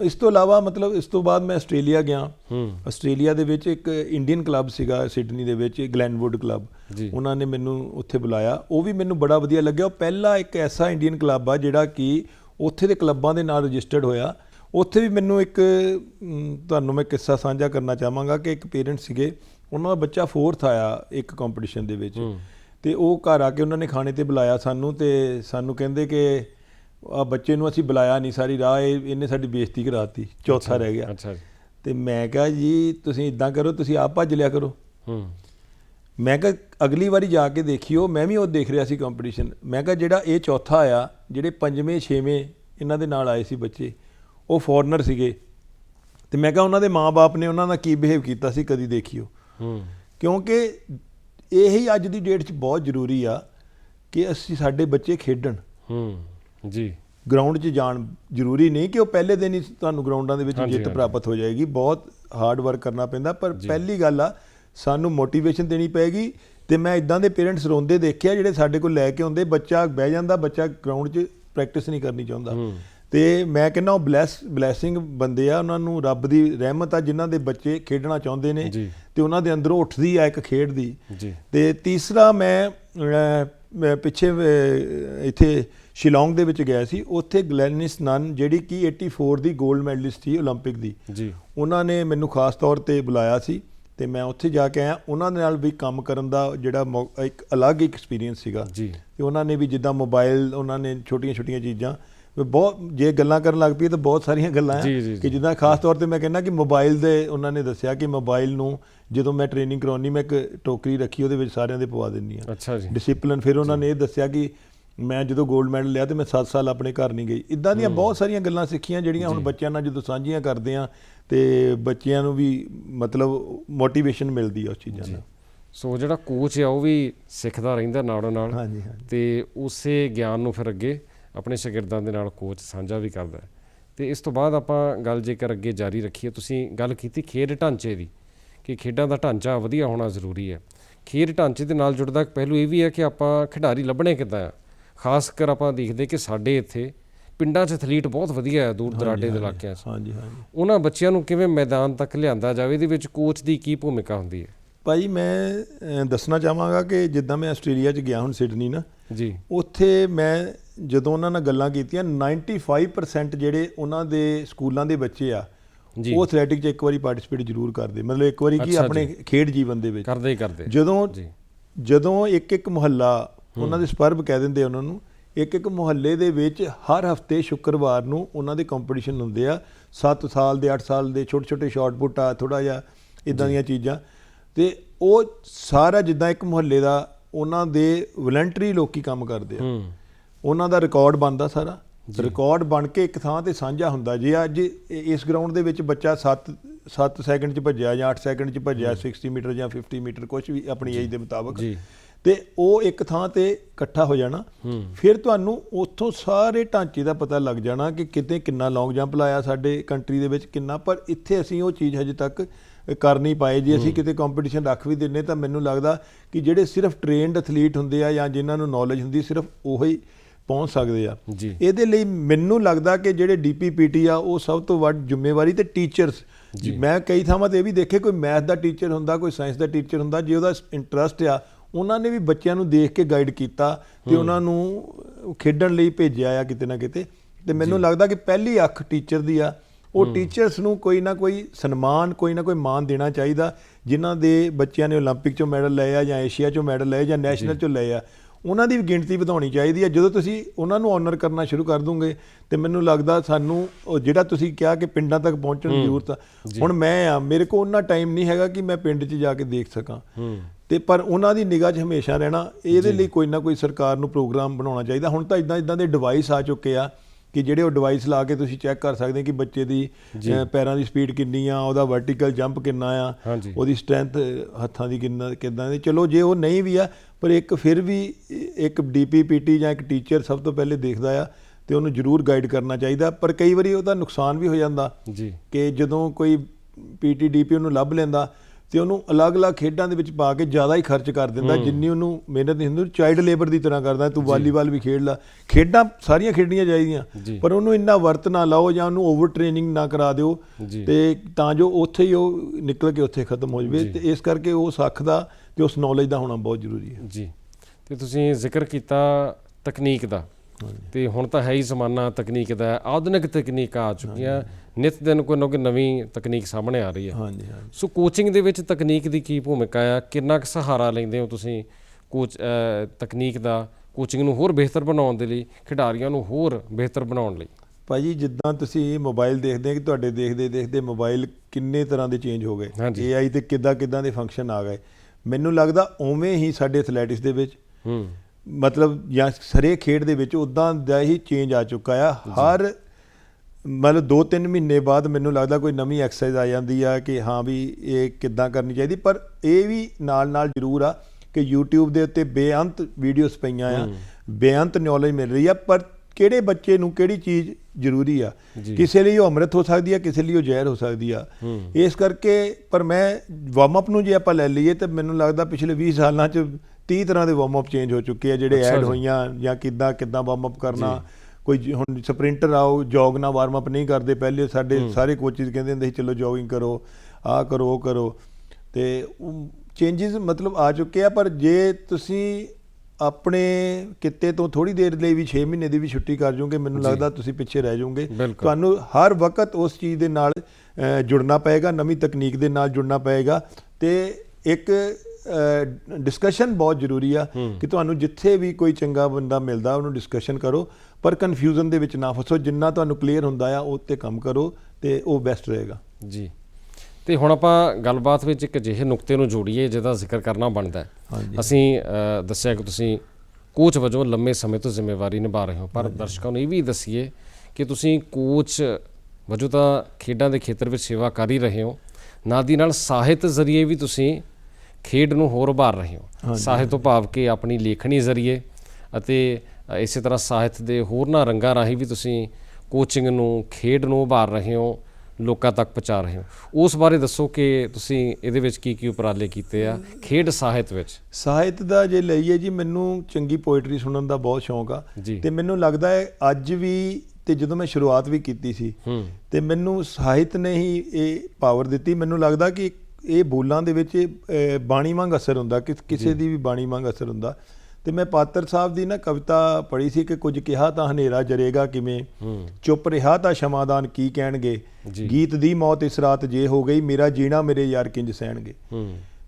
ਇਸ ਤੋਂ ਇਲਾਵਾ ਮਤਲਬ ਇਸ ਤੋਂ ਬਾਅਦ ਮੈਂ ਆਸਟ੍ਰੇਲੀਆ ਗਿਆ। ਹੂੰ। ਆਸਟ੍ਰੇਲੀਆ ਦੇ ਵਿੱਚ ਇੱਕ ਇੰਡੀਅਨ ਕਲੱਬ ਸੀਗਾ ਸਿਡਨੀ ਦੇ ਵਿੱਚ ਗਲੈਨਵੁੱਡ ਕਲੱਬ। ਉਹਨਾਂ ਨੇ ਮੈਨੂੰ ਉੱਥੇ ਬੁਲਾਇਆ। ਉਹ ਵੀ ਮੈਨੂੰ ਬੜਾ ਵਧੀਆ ਲੱਗਿਆ। ਉਹ ਪਹਿਲਾ ਇੱਕ ਐਸਾ ਇੰਡੀਅਨ ਕਲੱਬ ਆ ਜਿਹੜਾ ਕਿ ਉੱਥੇ ਦੇ ਕਲੱਬਾਂ ਦੇ ਨਾਲ ਰਜਿਸਟਰਡ ਹੋਇਆ। ਉੱਥੇ ਵੀ ਮੈਨੂੰ ਇੱਕ ਤੁਹਾਨੂੰ ਮੈਂ ਕਿੱਸਾ ਸਾਂਝਾ ਕਰਨਾ ਚਾਹਾਂਗਾ ਕਿ ਇੱਕ ਪੇਰੈਂਟ ਸੀਗੇ। ਉਹਨਾਂ ਦਾ ਬੱਚਾ 4th ਆਇਆ ਇੱਕ ਕੰਪੀਟੀਸ਼ਨ ਦੇ ਵਿੱਚ। ਤੇ ਉਹ ਘਰ ਆ ਕੇ ਉਹਨਾਂ ਨੇ ਖਾਣੇ ਤੇ ਬੁਲਾਇਆ ਸਾਨੂੰ ਤੇ ਸਾਨੂੰ ਕਹਿੰਦੇ ਕਿ ਆ ਬੱਚੇ ਨੂੰ ਅਸੀਂ ਬੁਲਾਇਆ ਨਹੀਂ ਸਾਰੀ ਰਾਹ ਇਹ ਇਹਨੇ ਸਾਡੀ ਬੇਇੱਜ਼ਤੀ ਕਰਾਤੀ ਚੌਥਾ ਰਹਿ ਗਿਆ। ਅੱਛਾ ਜੀ। ਤੇ ਮੈਂ ਕਿਹਾ ਜੀ ਤੁਸੀਂ ਇਦਾਂ ਕਰੋ ਤੁਸੀਂ ਆਪ ਭੱਜ ਲਿਆ ਕਰੋ। ਹੂੰ। ਮੈਂ ਕਿਹਾ ਅਗਲੀ ਵਾਰੀ ਜਾ ਕੇ ਦੇਖਿਓ ਮੈਂ ਵੀ ਉਹ ਦੇਖ ਰਿਹਾ ਸੀ ਕੰਪੀਟੀਸ਼ਨ ਮੈਂ ਕਿਹਾ ਜਿਹੜਾ ਇਹ ਚੌਥਾ ਆ ਜਿਹੜੇ ਪੰਜਵੇਂ ਛੇਵੇਂ ਇਹਨਾਂ ਦੇ ਨਾਲ ਆਏ ਸੀ ਬੱਚੇ ਉਹ ਫੋਰਨਰ ਸੀਗੇ। ਤੇ ਮੈਂ ਕਿਹਾ ਉਹਨਾਂ ਦੇ ਮਾਪੇ ਨੇ ਉਹਨਾਂ ਦਾ ਕੀ ਬਿਹੇਵ ਕੀਤਾ ਸੀ ਕਦੀ ਦੇਖਿਓ। ਹੂੰ। ਕਿਉਂਕਿ ਇਹੀ ਅੱਜ ਦੀ ਡੇਟ 'ਚ ਬਹੁਤ ਜ਼ਰੂਰੀ ਆ ਕਿ ਅਸੀਂ ਸਾਡੇ ਬੱਚੇ ਖੇਡਣ। ਹੂੰ। ਜੀ ਗਰਾਊਂਡ 'ਚ ਜਾਣ ਜ਼ਰੂਰੀ ਨਹੀਂ ਕਿ ਉਹ ਪਹਿਲੇ ਦਿਨ ਹੀ ਤੁਹਾਨੂੰ ਗਰਾਊਂਡਾਂ ਦੇ ਵਿੱਚ ਜਿੱਤ। ਪ੍ਰਾਪਤ ਹੋ ਜਾਏਗੀ ਬਹੁਤ ਹਾਰਡ ਵਰਕ ਕਰਨਾ ਪੈਂਦਾ ਪਰ ਪਹਿਲੀ ਗੱਲ ਆ ਸਾਨੂੰ ਮੋਟੀਵੇਸ਼ਨ ਦੇਣੀ ਪਏਗੀ ਤੇ ਮੈਂ ਇਦਾਂ ਦੇ ਪੇਰੈਂਟਸ ਰੋਂਦੇ ਦੇਖਿਆ ਜਿਹੜੇ ਸਾਡੇ ਕੋਲ ਲੈ ਕੇ ਆਉਂਦੇ ਬੱਚਾ ਬਹਿ ਜਾਂਦਾ ਬੱਚਾ ਗਰਾਊਂਡ 'ਚ ਪ੍ਰੈਕਟਿਸ ਨਹੀਂ ਕਰਨੀ ਚਾਹੁੰਦਾ। ਤੇ ਮੈਂ ਕਹਿੰਦਾ ਉਹ ਬਲੈਸ ਬਲੇਸਿੰਗ ਬੰਦੇ ਆ ਉਹਨਾਂ ਨੂੰ ਰੱਬ ਦੀ ਰਹਿਮਤ ਆ ਜਿਨ੍ਹਾਂ ਦੇ ਬੱਚੇ ਖੇਡਣਾ ਚਾਹੁੰਦੇ ਨੇ। ਤੇ ਉਹਨਾਂ ਦੇ ਅੰਦਰੋਂ ਉੱਠਦੀ ਆ ਇੱਕ ਖੇਡ ਦੀ ਤੇ ਤੀਸਰਾ ਮੈਂ ਪਿੱਛੇ ਇੱਥੇ ਸ਼ਿਲੌਂਗ ਦੇ ਵਿੱਚ ਗਿਆ ਸੀ ਉੱਥੇ ਗਲੈਨਿਸ ਨਨ ਜਿਹੜੀ ਕਿ 84 ਦੀ 골ਡ ਮੈਡਲਿਸਟ ਸੀ 올림픽 ਦੀ। ਜੀ। ਉਹਨਾਂ ਨੇ ਮੈਨੂੰ ਖਾਸ ਤੌਰ ਤੇ ਬੁਲਾਇਆ ਸੀ ਤੇ ਮੈਂ ਉੱਥੇ ਜਾ ਕੇ ਆਇਆ। ਉਹਨਾਂ ਦੇ ਨਾਲ ਵੀ ਕੰਮ ਕਰਨ ਦਾ ਜਿਹੜਾ ਇੱਕ ਅਲੱਗ ਹੀ ਐਕਸਪੀਰੀਅੰਸ ਸੀਗਾ। ਜੀ। ਤੇ ਉਹਨਾਂ ਨੇ ਵੀ ਜਿੱਦਾਂ ਮੋਬਾਈਲ ਉਹਨਾਂ ਨੇ ਛੋਟੀਆਂ-ਛੋਟੀਆਂ ਚੀਜ਼ਾਂ ਬਹੁਤ ਜੇ ਗੱਲਾਂ ਕਰਨ ਲੱਗ ਪਈ ਤਾਂ ਬਹੁਤ ਸਾਰੀਆਂ ਗੱਲਾਂ ਹੈ ਕਿ ਜਿੱਦਾਂ ਖਾਸ ਤੌਰ ਤੇ ਮੈਂ ਕਹਿੰਦਾ ਕਿ ਮੋਬਾਈਲ ਦੇ ਉਹਨਾਂ ਨੇ ਦੱਸਿਆ ਕਿ ਮੋਬਾਈਲ ਨੂੰ ਜਦੋਂ ਮੈਂ ਟ੍ਰੇਨਿੰਗ ਕਰਾਉਣੀ ਮੈਂ ਇੱਕ ਟੋਕਰੀ ਰੱਖੀ ਉਹਦੇ ਵਿੱਚ ਸਾਰਿਆਂ ਦੇ ਪਵਾ ਦਿੰਨੀ ਆ ਅੱਛਾ ਜੀ। ਡਿਸਪਲਿਨ ਫਿਰ ਉਹਨਾਂ ਨੇ ਇਹ ਦੱਸਿਆ ਕਿ ਮੈਂ ਜਦੋਂ 골ਡ ਮੈਡਲ ਲਿਆ ਤੇ ਮੈਂ 7 ਸਾਲ ਆਪਣੇ ਘਰ ਨਹੀਂ ਗਈ। ਇਦਾਂ ਦੀਆਂ ਬਹੁਤ ਸਾਰੀਆਂ ਗੱਲਾਂ ਸਿੱਖੀਆਂ ਜਿਹੜੀਆਂ ਹੁਣ ਬੱਚਿਆਂ ਨਾਲ ਜਦੋਂ ਸਾਂਝੀਆਂ ਕਰਦੇ ਆ ਤੇ ਬੱਚਿਆਂ ਨੂੰ ਵੀ ਮਤਲਬ ਮੋਟੀਵੇਸ਼ਨ ਮਿਲਦੀ ਆ ਉਸ ਚੀਜ਼ਾਂ ਨਾਲ। ਸੋ ਜਿਹੜਾ ਕੋਚ ਆ ਉਹ ਵੀ ਸਿੱਖਦਾ ਰਹਿੰਦਾ ਨਾਲੋਂ ਨਾਲ। ਹਾਂਜੀ ਹਾਂਜੀ। ਤੇ ਉਸੇ ਗਿਆਨ ਨੂੰ ਫਿਰ ਅੱਗੇ ਆਪਣੇ ਸ਼ਾਗਿਰਦਾਂ ਦੇ ਨਾਲ ਕੋਚ ਸਾਂਝਾ ਵੀ ਕਰਦਾ ਤੇ ਇਸ ਤੋਂ ਬਾਅਦ ਆਪਾਂ ਗੱਲ ਜੇਕਰ ਅੱਗੇ ਜਾਰੀ ਰੱਖੀਏ ਤੁਸੀਂ ਗੱਲ ਕੀਤੀ ਖੇਡ ਢਾਂਚੇ ਦੀ ਕਿ ਖੇਡਾਂ ਦਾ ਢਾਂਚਾ ਵਧੀਆ ਹੋਣਾ ਜ਼ਰੂਰੀ ਹੈ। ਖੇਡ ਢਾਂਚੇ ਦੇ ਨਾਲ ਜੁੜਦਾ ਇੱਕ ਪਹਿਲੂ ਇਹ ਵੀ ਹੈ ਕਿ ਆਪਾਂ ਖਿਡਾਰੀ ਲੱਭਣੇ ਕਿੱਦਾਂ ਆ। ਖਾਸ ਕਰ ਆਪਾਂ ਦੇਖਦੇ ਕਿ ਸਾਡੇ ਇੱਥੇ ਪਿੰਡਾਂ 'ਚ ਐਥਲੀਟ ਬਹੁਤ ਵਧੀਆ ਹੈ ਦੂਰ ਦਰਾਡੇ ਦੇ ਇਲਾਕਿਆਂ 'ਚ। ਹਾਂਜੀ ਹਾਂਜੀ। ਉਹਨਾਂ ਬੱਚਿਆਂ ਨੂੰ ਕਿਵੇਂ ਮੈਦਾਨ ਤੱਕ ਲਿਆਂਦਾ ਜਾਵੇ ਇਹਦੇ ਵਿੱਚ ਕੋਚ ਦੀ ਕੀ ਭੂਮਿਕਾ ਹੁੰਦੀ ਹੈ? ਭਾਈ ਮੈਂ ਦੱਸਣਾ ਚਾਹਾਂਗਾ ਕਿ ਜਿੱਦਾਂ ਮੈਂ ਆਸਟ੍ਰੇਲੀਆ 'ਚ ਗਿਆ ਹੁਣ ਸਿਡਨੀ ਨਾ ਜੀ। ਉੱਥੇ ਮੈਂ ਜਦੋਂ ਉਹਨਾਂ ਨਾਲ ਗੱਲਾਂ ਕੀਤੀਆਂ 95% ਜਿਹੜੇ ਉਹਨਾਂ ਦੇ ਸਕੂਲਾਂ ਦੇ ਬੱਚੇ ਆ ਜੀ। ਉਹ ਐਥਲੈਟਿਕ 'ਚ ਇੱਕ ਵਾਰੀ ਪਾਰਟਿਸਿਪੇਟ ਜ਼ਰੂਰ ਕਰਦੇ। ਮਤਲਬ ਇੱਕ ਵਾਰੀ ਕੀ ਆਪਣੇ ਖੇਡ ਜੀਵਨ ਦੇ ਵਿੱਚ। ਕਰਦੇ ਹੀ ਕਰਦੇ। ਜਦੋਂ ਜਦੋਂ ਇੱਕ ਇੱਕ ਮੁਹੱਲਾ ਉਹਨਾਂ ਦੇ ਸਪਰਬ ਕਹਿ ਦਿੰਦੇ ਆ ਉਹਨਾਂ ਨੂੰ। ਇੱਕ ਇੱਕ ਮੁਹੱਲੇ ਦੇ ਵਿੱਚ ਹਰ ਹਫ਼ਤੇ ਸ਼ੁੱਕਰਵਾਰ ਨੂੰ ਉਹਨਾਂ ਦੇ ਕੰਪੀਟੀਸ਼ਨ ਹੁੰਦੇ ਆ। 7 ਸਾਲ ਦੇ 8 ਸਾਲ ਦੇ ਛੋਟੇ ਛੋਟੇ ਸ਼ਾਰਟ ਪੁੱਟ ਆ ਥੋੜਾ ਜਿਹਾ ਇਦਾਂ ਦੀਆਂ ਚੀਜ਼ਾਂ। ਤੇ ਉਹ ਸਾਰਾ ਜਿੱਦਾਂ ਇੱਕ ਮੁਹੱਲੇ ਦਾ ਉਹਨਾਂ ਦੇ ਵਲੰਟਰੀ ਲੋਕੀ ਕੰਮ ਕਰਦੇ ਆ। ਉਹਨਾਂ ਦਾ ਰਿਕਾਰਡ ਬਣਦਾ ਸਾਰਾ। ਰਿਕਾਰਡ ਬਣ ਕੇ ਇੱਕ ਥਾਂ ਤੇ ਸਾਂਝਾ ਹੁੰਦਾ। ਜੇ ਅੱਜ ਇਸ ਗਰਾਊਂਡ ਦੇ ਵਿੱਚ ਬੱਚਾ 7 7 ਸੈਕਿੰਡ ਚ ਭੱਜਿਆ ਜਾਂ 8 ਸੈਕਿੰਡ ਚ ਭੱਜਿਆ 60 ਮੀਟਰ ਜਾਂ 50 ਮੀਟਰ ਕੁਝ ਵੀ ਆਪਣੀ ਏਜ ਦੇ ਮੁਤਾਬਕ। ਜੀ। ਤੇ ਉਹ ਇੱਕ ਥਾਂ ਤੇ ਇਕੱਠਾ ਹੋ ਜਾਣਾ। ਫਿਰ ਤੁਹਾਨੂੰ ਉੱਥੋਂ ਸਾਰੇ ਢਾਂਚੇ ਦਾ ਪਤਾ ਲੱਗ ਜਾਣਾ ਕਿ ਕਿਤੇ ਕਿੰਨਾ ਲੌਂਗ ਜੰਪ ਲਾਇਆ ਸਾਡੇ ਕੰਟਰੀ ਦੇ ਵਿੱਚ ਕਿੰਨਾ। ਪਰ ਇੱਥੇ ਅਸੀਂ ਉਹ ਚੀਜ਼ ਹਜੇ ਤੱਕ ਕਰ ਨਹੀਂ ਪਾਏ। ਜੇ ਅਸੀਂ ਕਿਤੇ ਕੰਪੀਟੀਸ਼ਨ ਰੱਖ ਵੀ ਦਿੰਨੇ ਤਾਂ ਮੈਨੂੰ ਲੱਗਦਾ ਕਿ ਜਿਹੜੇ ਸਿਰਫ ਟ੍ਰੇਨਡ ਐਥਲੀਟ ਹੁੰਦੇ ਆ ਜਾਂ ਜਿਨ੍ਹਾਂ ਨੂੰ ਨੌਲੇਜ ਹੁੰਦੀ ਸਿਰਫ ਉਹੀ ਪਹੁੰਚ ਸਕਦੇ ਆ। ਇਹਦੇ ਲਈ ਮੈਨੂੰ ਲੱਗਦਾ ਕਿ ਜਿਹੜੇ ਡੀਪੀਪੀਟੀ ਆ ਉਹ ਸਭ ਤੋਂ ਵੱਧ ਜ਼ਿੰਮੇਵਾਰੀ ਤੇ ਟੀਚਰਸ ਮੈਂ ਕਈ ਥਾਵਾਂ ਤੇ ਇਹ ਵੀ ਦੇਖੇ ਕੋਈ ਮੈਥ ਦਾ ਟੀਚਰ ਹੁੰਦਾ ਕੋਈ ਸਾਇੰਸ ਦਾ ਟੀਚਰ ਹੁੰਦਾ ਜੇ ਉਹਦਾ ਇੰਟਰਸਟ ਆ ਉਹਨਾਂ ਨੇ ਵੀ ਬੱਚਿਆਂ ਨੂੰ ਦੇਖ ਕੇ ਗਾਈਡ ਕੀਤਾ ਤੇ ਉਹਨਾਂ ਨੂੰ ਖੇਡਣ ਲਈ ਭੇਜਿਆ ਆ ਕਿਤੇ ਨਾ ਕਿਤੇ ਤੇ ਮੈਨੂੰ ਲੱਗਦਾ ਕਿ ਪਹਿਲੀ ਅੱਖ ਟੀਚਰ ਦੀ ਆ ਉਹ ਟੀਚਰਸ ਨੂੰ ਕੋਈ ਨਾ ਕੋਈ ਸਨਮਾਨ ਕੋਈ ਨਾ ਕੋਈ ਮਾਣ ਦੇਣਾ ਚਾਹੀਦਾ ਜਿਨ੍ਹਾਂ ਦੇ ਬੱਚਿਆਂ ਨੇ 올림픽 ਚੋਂ ਮੈਡਲ ਲਏ ਆ ਜਾਂ ਏਸ਼ੀਆ ਚੋਂ ਮੈਡਲ ਲਏ ਜਾਂ ਨੈਸ਼ਨਲ ਚੋਂ ਲਏ ਆ ਉਹਨਾਂ ਦੀ ਵੀ ਗਿਣਤੀ ਵਧਾਉਣੀ ਚਾਹੀਦੀ ਹੈ। ਜਦੋਂ ਤੁਸੀਂ ਉਹਨਾਂ ਨੂੰ ਆਨਰ ਕਰਨਾ ਸ਼ੁਰੂ ਕਰ ਦੋਗੇ ਤੇ ਮੈਨੂੰ ਲੱਗਦਾ ਸਾਨੂੰ ਉਹ ਜਿਹੜਾ ਤੁਸੀਂ ਕਿਹਾ ਕਿ ਪਿੰਡਾਂ ਤੱਕ ਪਹੁੰਚਣ ਦੀ ਜ਼ਰੂਰਤ ਆ। ਹੁਣ ਮੈਂ ਆ ਮੇਰੇ ਕੋਲ ਉਹਨਾਂ ਟਾਈਮ ਨਹੀਂ ਹੈਗਾ ਕਿ ਮੈਂ ਪਿੰਡ 'ਚ ਜਾ ਕੇ ਦੇਖ ਸਕਾਂ। ਤੇ ਪਰ ਉਹਨਾਂ ਦੀ ਨਿਗਾਹ 'ਚ ਹਮੇਸ਼ਾ ਰਹਿਣਾ ਇਹਦੇ ਲਈ ਕੋਈ ਨਾ ਕੋਈ ਸਰਕਾਰ ਨੂੰ ਪ੍ਰੋਗਰਾਮ ਬਣਾਉਣਾ ਚਾਹੀਦਾ। ਹੁਣ ਤਾਂ ਇਦਾਂ ਇਦਾਂ ਦੇ ਡਿਵਾਈਸ ਆ ਚੁੱਕੇ ਆ ਕਿ ਜਿਹੜੇ ਉਹ ਡਿਵਾਈਸ ਲਾ ਕੇ ਤੁਸੀਂ ਚੈੱਕ ਕਰ ਸਕਦੇ ਕਿ ਬੱਚੇ ਦੀ ਪੈਰਾਂ ਦੀ ਸਪੀਡ ਕਿੰਨੀ ਆ ਉਹਦਾ ਵਰਟੀਕਲ ਜੰਪ ਕਿੰਨਾ ਆ। ਉਹਦੀ ਸਟਰੈਂਥ ਹੱਥਾਂ ਦੀ ਕਿੰਨਾ ਕਿਦਾਂ ਦੀ। ਚਲੋ ਜੇ ਉਹ ਨਹੀਂ ਵੀ ਆ ਪਰ ਇੱਕ ਫਿਰ ਵੀ ਇੱਕ ਡੀਪੀਪੀਟੀ ਜਾਂ ਇੱਕ ਟੀਚਰ ਸਭ ਤੋਂ ਪਹਿਲੇ ਦੇਖਦਾ ਆ ਤੇ ਉਹਨੂੰ ਜ਼ਰੂਰ ਗਾਈਡ ਕਰਨਾ ਚਾਹੀਦਾ। ਪਰ ਕਈ ਵਾਰੀ ਉਹਦਾ ਨੁਕਸਾਨ ਵੀ ਹੋ ਜਾਂਦਾ ਜੀ। ਕਿ ਜਦੋਂ ਕੋਈ ਪੀਟੀ ਡੀਪੀ ਉਹਨੂੰ ਲੱਭ ਲੈਂਦਾ ਤੇ ਉਹਨੂੰ ਅਲੱਗ-ਅਲੱਗ ਖੇਡਾਂ ਦੇ ਵਿੱਚ ਪਾ ਕੇ ਜ਼ਿਆਦਾ ਹੀ ਖਰਚ ਕਰ ਦਿੰਦਾ ਜਿੰਨੀ ਉਹਨੂੰ ਮਿਹਨਤ ਨਹੀਂ ਹੁੰਦੀ ਚਾਈਲਡ ਲੇਬਰ ਦੀ ਤਰ੍ਹਾਂ ਕਰਦਾ ਤੂੰ ਵਾਲੀਬਾਲ ਵੀ ਖੇਡ ਲੈ। ਖੇਡਾਂ ਸਾਰੀਆਂ ਖੇਡਣੀਆਂ ਚਾਹੀਦੀਆਂ। ਪਰ ਉਹਨੂੰ ਇੰਨਾ ਵਰਤ ਨਾ ਲਾਓ ਜਾਂ ਉਹਨੂੰ ਓਵਰ ਟ੍ਰੇਨਿੰਗ ਨਾ ਕਰਾ ਦਿਓ। ਤੇ ਤਾਂ ਜੋ ਉੱਥੇ ਹੀ ਉਹ ਨਿਕਲ ਕੇ ਉੱਥੇ ਖਤਮ ਹੋ ਜਾਵੇ। ਤੇ ਇਸ ਕਰਕੇ ਉਹ ਸੱਖ ਦਾ ਤੇ ਉਸ ਨੌਲੇਜ ਦਾ ਹੋਣਾ ਬਹੁਤ ਜ਼ਰੂਰੀ ਹੈ। ਜੀ। ਤੇ ਤੁਸੀਂ ਜ਼ਿਕਰ ਕੀਤਾ ਤਕਨੀਕ ਦਾ। ਤੇ ਹੁਣ ਤਾਂ ਹੈ ਹੀ ਜ਼ਮਾਨਾ ਤਕਨੀਕ ਦਾ। ਆਧੁਨਿਕ ਤਕਨੀਕਾਂ ਆ ਚੁੱਕੀਆਂ। ਨਿਤ ਦਿਨ ਕੋਈ ਨਾ ਕੋਈ ਨਵੀਂ ਤਕਨੀਕ ਸਾਹਮਣੇ ਆ ਰਹੀ ਹੈ। ਹਾਂਜੀ ਹਾਂਜੀ। ਸੋ ਕੋਚਿੰਗ ਦੇ ਵਿੱਚ ਤਕਨੀਕ ਦੀ ਕੀ ਭੂਮਿਕਾ ਆ? ਕਿੰਨਾ ਕੁ ਸਹਾਰਾ ਲੈਂਦੇ ਹੋ ਤੁਸੀਂ ਕੋਚ ਤਕਨੀਕ ਦਾ ਕੋਚਿੰਗ ਨੂੰ ਹੋਰ ਬਿਹਤਰ ਬਣਾਉਣ ਦੇ ਲਈ ਖਿਡਾਰੀਆਂ ਨੂੰ ਹੋਰ ਬਿਹਤਰ ਬਣਾਉਣ ਲਈ? ਭਾਜੀ ਜਿੱਦਾਂ ਤੁਸੀਂ ਮੋਬਾਈਲ ਦੇਖਦੇ ਕਿ ਤੁਹਾਡੇ ਦੇਖਦੇ ਦੇਖਦੇ ਮੋਬਾਈਲ ਕਿੰਨੇ ਤਰ੍ਹਾਂ ਦੇ ਚੇਂਜ ਹੋ ਗਏ। ਹਾਂਜੀ। AI ਤੇ ਕਿੱਦਾਂ ਕਿੱਦਾਂ ਦੇ ਫੰਕਸ਼ਨ ਆ ਗਏ। ਮੈਨੂੰ ਲੱਗਦਾ ਉਵੇਂ ਹੀ ਸਾਡੇ ਐਥਲੈਟਿਕਸ ਦੇ ਵਿੱਚ ਹੂੰ। ਮਤਲਬ ਜਾਂ ਸਰੇ ਖੇਡ ਦੇ ਵਿੱਚ ਉਦਾਂ ਦਾ ਹੀ ਚੇਂਜ ਆ ਚੁੱਕਾ ਆ। ਹਰ ਮਤਲਬ 2-3 ਮਹੀਨੇ ਬਾਅਦ ਮੈਨੂੰ ਲੱਗਦਾ ਕੋਈ ਨਵੀਂ ਐਕਸਰਸਾਈਜ਼ ਆ ਜਾਂਦੀ ਆ ਕਿ ਹਾਂ ਵੀ ਇਹ ਕਿੱਦਾਂ ਕਰਨੀ ਚਾਹੀਦੀ। ਪਰ ਇਹ ਵੀ ਨਾਲ ਨਾਲ ਜ਼ਰੂਰ ਆ ਕਿ YouTube ਦੇ ਉੱਤੇ ਬੇਅੰਤ ਵੀਡੀਓਜ਼ ਪਈਆਂ ਆ। ਬੇਅੰਤ ਨੌਲੇਜ ਮਿਲ ਰਹੀ ਆ। ਪਰ ਕਿਹੜੇ ਬੱਚੇ ਨੂੰ ਕਿਹੜੀ ਚੀਜ਼ ਜ਼ਰੂਰੀ ਆ। ਕਿਸੇ ਲਈ ਉਹ ਅੰਮ੍ਰਿਤ ਹੋ ਸਕਦੀ ਆ ਕਿਸੇ ਲਈ ਉਹ ਜ਼ਹਿਰ ਹੋ ਸਕਦੀ ਆ। ਇਸ ਕਰਕੇ ਪਰ ਮੈਂ ਵਾਰਮ ਅਪ ਨੂੰ ਜੇ ਆਪਾਂ ਲੈ ਲਈਏ ਤਾਂ ਮੈਨੂੰ ਲੱਗਦਾ ਪਿਛਲੇ 20 ਸਾਲਾਂ ਚ 30 ਤਰ੍ਹਾਂ ਦੇ ਵਾਰਮ ਅਪ ਚੇਂਜ ਹੋ ਚੁੱਕੇ ਆ ਜਿਹੜੇ ਐਡ। ਹੋਈਆਂ ਜਾਂ ਕਿੱਦਾਂ ਕਿੱਦਾਂ ਵਾਰਮ ਅਪ ਕਰਨਾ। ਕੋਈ ਹੁਣ ਸਪ੍ਰਿੰਟਰ ਆਓ ਜੋਗ ਨਾਲ ਵਾਰਮ ਅਪ ਨਹੀਂ ਕਰਦੇ ਪਹਿਲੇ ਸਾਡੇ ਸਾਰੇ ਕੋਚਿਸ ਕਹਿੰਦੇ ਹੁੰਦੇ ਸੀ ਚਲੋ ਜੋਗਿੰਗ ਕਰੋ ਆਹ ਕਰੋ ਉਹ ਕਰੋ। ਤੇ ਚੇਂजेस ਮਤਲਬ ਆ ਚੁੱਕੇ ਆ ਪਰ ਜੇ ਤੁਸੀਂ ਆਪਣੇ ਕਿੱਤੇ ਤੋਂ ਥੋੜੀ ਦੇਰ ਲਈ ਵੀ 6 ਮਹੀਨੇ ਦੀ ਵੀ ਛੁੱਟੀ ਕਰ ਜੋਗੇ ਮੈਨੂੰ ਲੱਗਦਾ ਤੁਸੀਂ ਪਿੱਛੇ ਰਹਿ ਬਿਲਕੁਲ। ਤੁਹਾਨੂੰ ਹਰ ਵਕਤ ਉਸ ਚੀਜ਼ ਦੇ ਨਾਲ ਜੁੜਨਾ ਪਏਗਾ ਨਵੀਂ ਤਕਨੀਕ ਦੇ ਨਾਲ ਜੁੜਨਾ ਪਏਗਾ। ਤੇ ਇੱਕ ਡਿਸਕਸ਼ਨ ਬਹੁਤ ਜ਼ਰੂਰੀ ਆ ਕਿ ਤੁਹਾਨੂੰ ਜਿੱਥੇ ਵੀ ਕੋਈ ਚੰਗਾ ਬੰਦਾ ਮਿਲਦਾ ਉਹਨੂੰ ਡਿਸਕਸ਼ਨ ਕਰੋ ਪਰ ਕਨਫਿਊਜ਼ਨ ਦੇ ਵਿੱਚ ਨਾ ਫਸੋ। ਜਿੰਨਾ ਤੁਹਾਨੂੰ ਕਲੀਅਰ ਹੁੰਦਾ ਆ ਉਹ ਤੇ ਕੰਮ ਕਰੋ ਤੇ ਉਹ ਬੈਸਟ ਰਹੇਗਾ। ਜੀ। ਤੇ ਹੁਣ ਆਪਾਂ ਗੱਲਬਾਤ ਵਿੱਚ ਇੱਕ ਅਜਿਹੇ ਨੁਕਤੇ ਨੂੰ ਜੋੜੀਏ ਜਿਹਦਾ ਜ਼ਿਕਰ ਕਰਨਾ ਬਣਦਾ ਹੈ। ਅਸੀਂ ਦੱਸਿਆ ਕਿ ਤੁਸੀਂ ਕੋਚ ਵਜੋਂ ਲੰਮੇ ਸਮੇਂ ਤੋਂ ਜ਼ਿੰਮੇਵਾਰੀ ਨਿਭਾ ਰਹੇ ਹੋ ਪਰ ਦਰਸ਼ਕਾਂ ਨੂੰ ਇਹ ਵੀ ਦੱਸੀਏ ਕਿ ਤੁਸੀਂ ਕੋਚ ਵਜੋਂ ਤਾਂ ਖੇਡਾਂ ਦੇ ਖੇਤਰ ਵਿੱਚ ਸੇਵਾ ਕਰ ਹੀ ਰਹੇ ਹੋ। ਨਾਲ ਦੀ ਨਾਲ ਸਾਹਿਤ ਜ਼ਰੀਏ ਵੀ ਤੁਸੀਂ ਖੇਡ ਨੂੰ ਹੋਰ ਉਭਾਰ ਰਹੇ ਹੋ। ਸਾਹਿਤ ਤੋਂ ਭਾਵ ਕਿ ਆਪਣੀ ਲੇਖਣੀ ਜ਼ਰੀਏ ਅਤੇ ਇਸੇ ਤਰ੍ਹਾਂ ਸਾਹਿਤ ਦੇ ਹੋਰਨਾਂ ਰੰਗਾਂ ਰਾਹੀਂ ਵੀ ਤੁਸੀਂ ਕੋਚਿੰਗ ਨੂੰ ਖੇਡ ਨੂੰ ਉਭਾਰ ਰਹੇ ਹੋ ਲੋਕਾਂ ਤੱਕ ਪਹੁੰਚਾ ਰਹੇ ਹੋ। ਉਸ ਬਾਰੇ ਦੱਸੋ ਕਿ ਤੁਸੀਂ ਇਹਦੇ ਵਿੱਚ ਕੀ ਕੀ ਉਪਰਾਲੇ ਕੀਤੇ ਆ ਖੇਡ ਸਾਹਿਤ ਵਿੱਚ। ਸਾਹਿਤ ਦਾ ਜੇ ਲਈਏ ਜੀ ਮੈਨੂੰ ਚੰਗੀ ਪੋਇਟਰੀ ਸੁਣਨ ਦਾ ਬਹੁਤ ਸ਼ੌਂਕ ਆ। ਤੇ ਮੈਨੂੰ ਲੱਗਦਾ ਹੈ ਅੱਜ ਵੀ ਤੇ ਜਦੋਂ ਮੈਂ ਸ਼ੁਰੂਆਤ ਵੀ ਕੀਤੀ ਸੀ ਤੇ ਮੈਨੂੰ ਸਾਹਿਤ ਨੇ ਹੀ ਇਹ ਪਾਵਰ ਦਿੱਤੀ। ਮੈਨੂੰ ਲੱਗਦਾ ਕਿ ਇਹ ਬੋਲਾਂ ਦੇ ਵਿੱਚ ਬਾਣੀ ਵਾਂਗ ਅਸਰ ਹੁੰਦਾ ਕਿ ਕਿਸੇ ਦੀ ਵੀ ਬਾਣੀ ਵਾਂਗ ਅਸਰ ਹੁੰਦਾ। ਤੇ ਮੈਂ ਪਾਤਰ ਸਾਹਿਬ ਦੀ ਨਾ ਕਵਿਤਾ ਪੜ੍ਹੀ ਸੀ ਕਿ ਕੁਝ ਕਿਹਾ ਤਾਂ ਹਨੇਰਾ ਜਰੇਗਾ ਕਿਵੇਂ? ਚੁੱਪ ਰਿਹਾ ਤਾਂ ਸ਼ਮਾਦਾਨ ਕੀ ਕਹਿਣਗੇ। ਗੀਤ ਦੀ ਮੌਤ ਇਸ ਰਾਤ ਜੇ ਹੋ ਗਈ ਮੇਰਾ ਜੀਣਾ ਮੇਰੇ ਯਾਰ ਕਿੰਜ ਸਹਿਣਗੇ?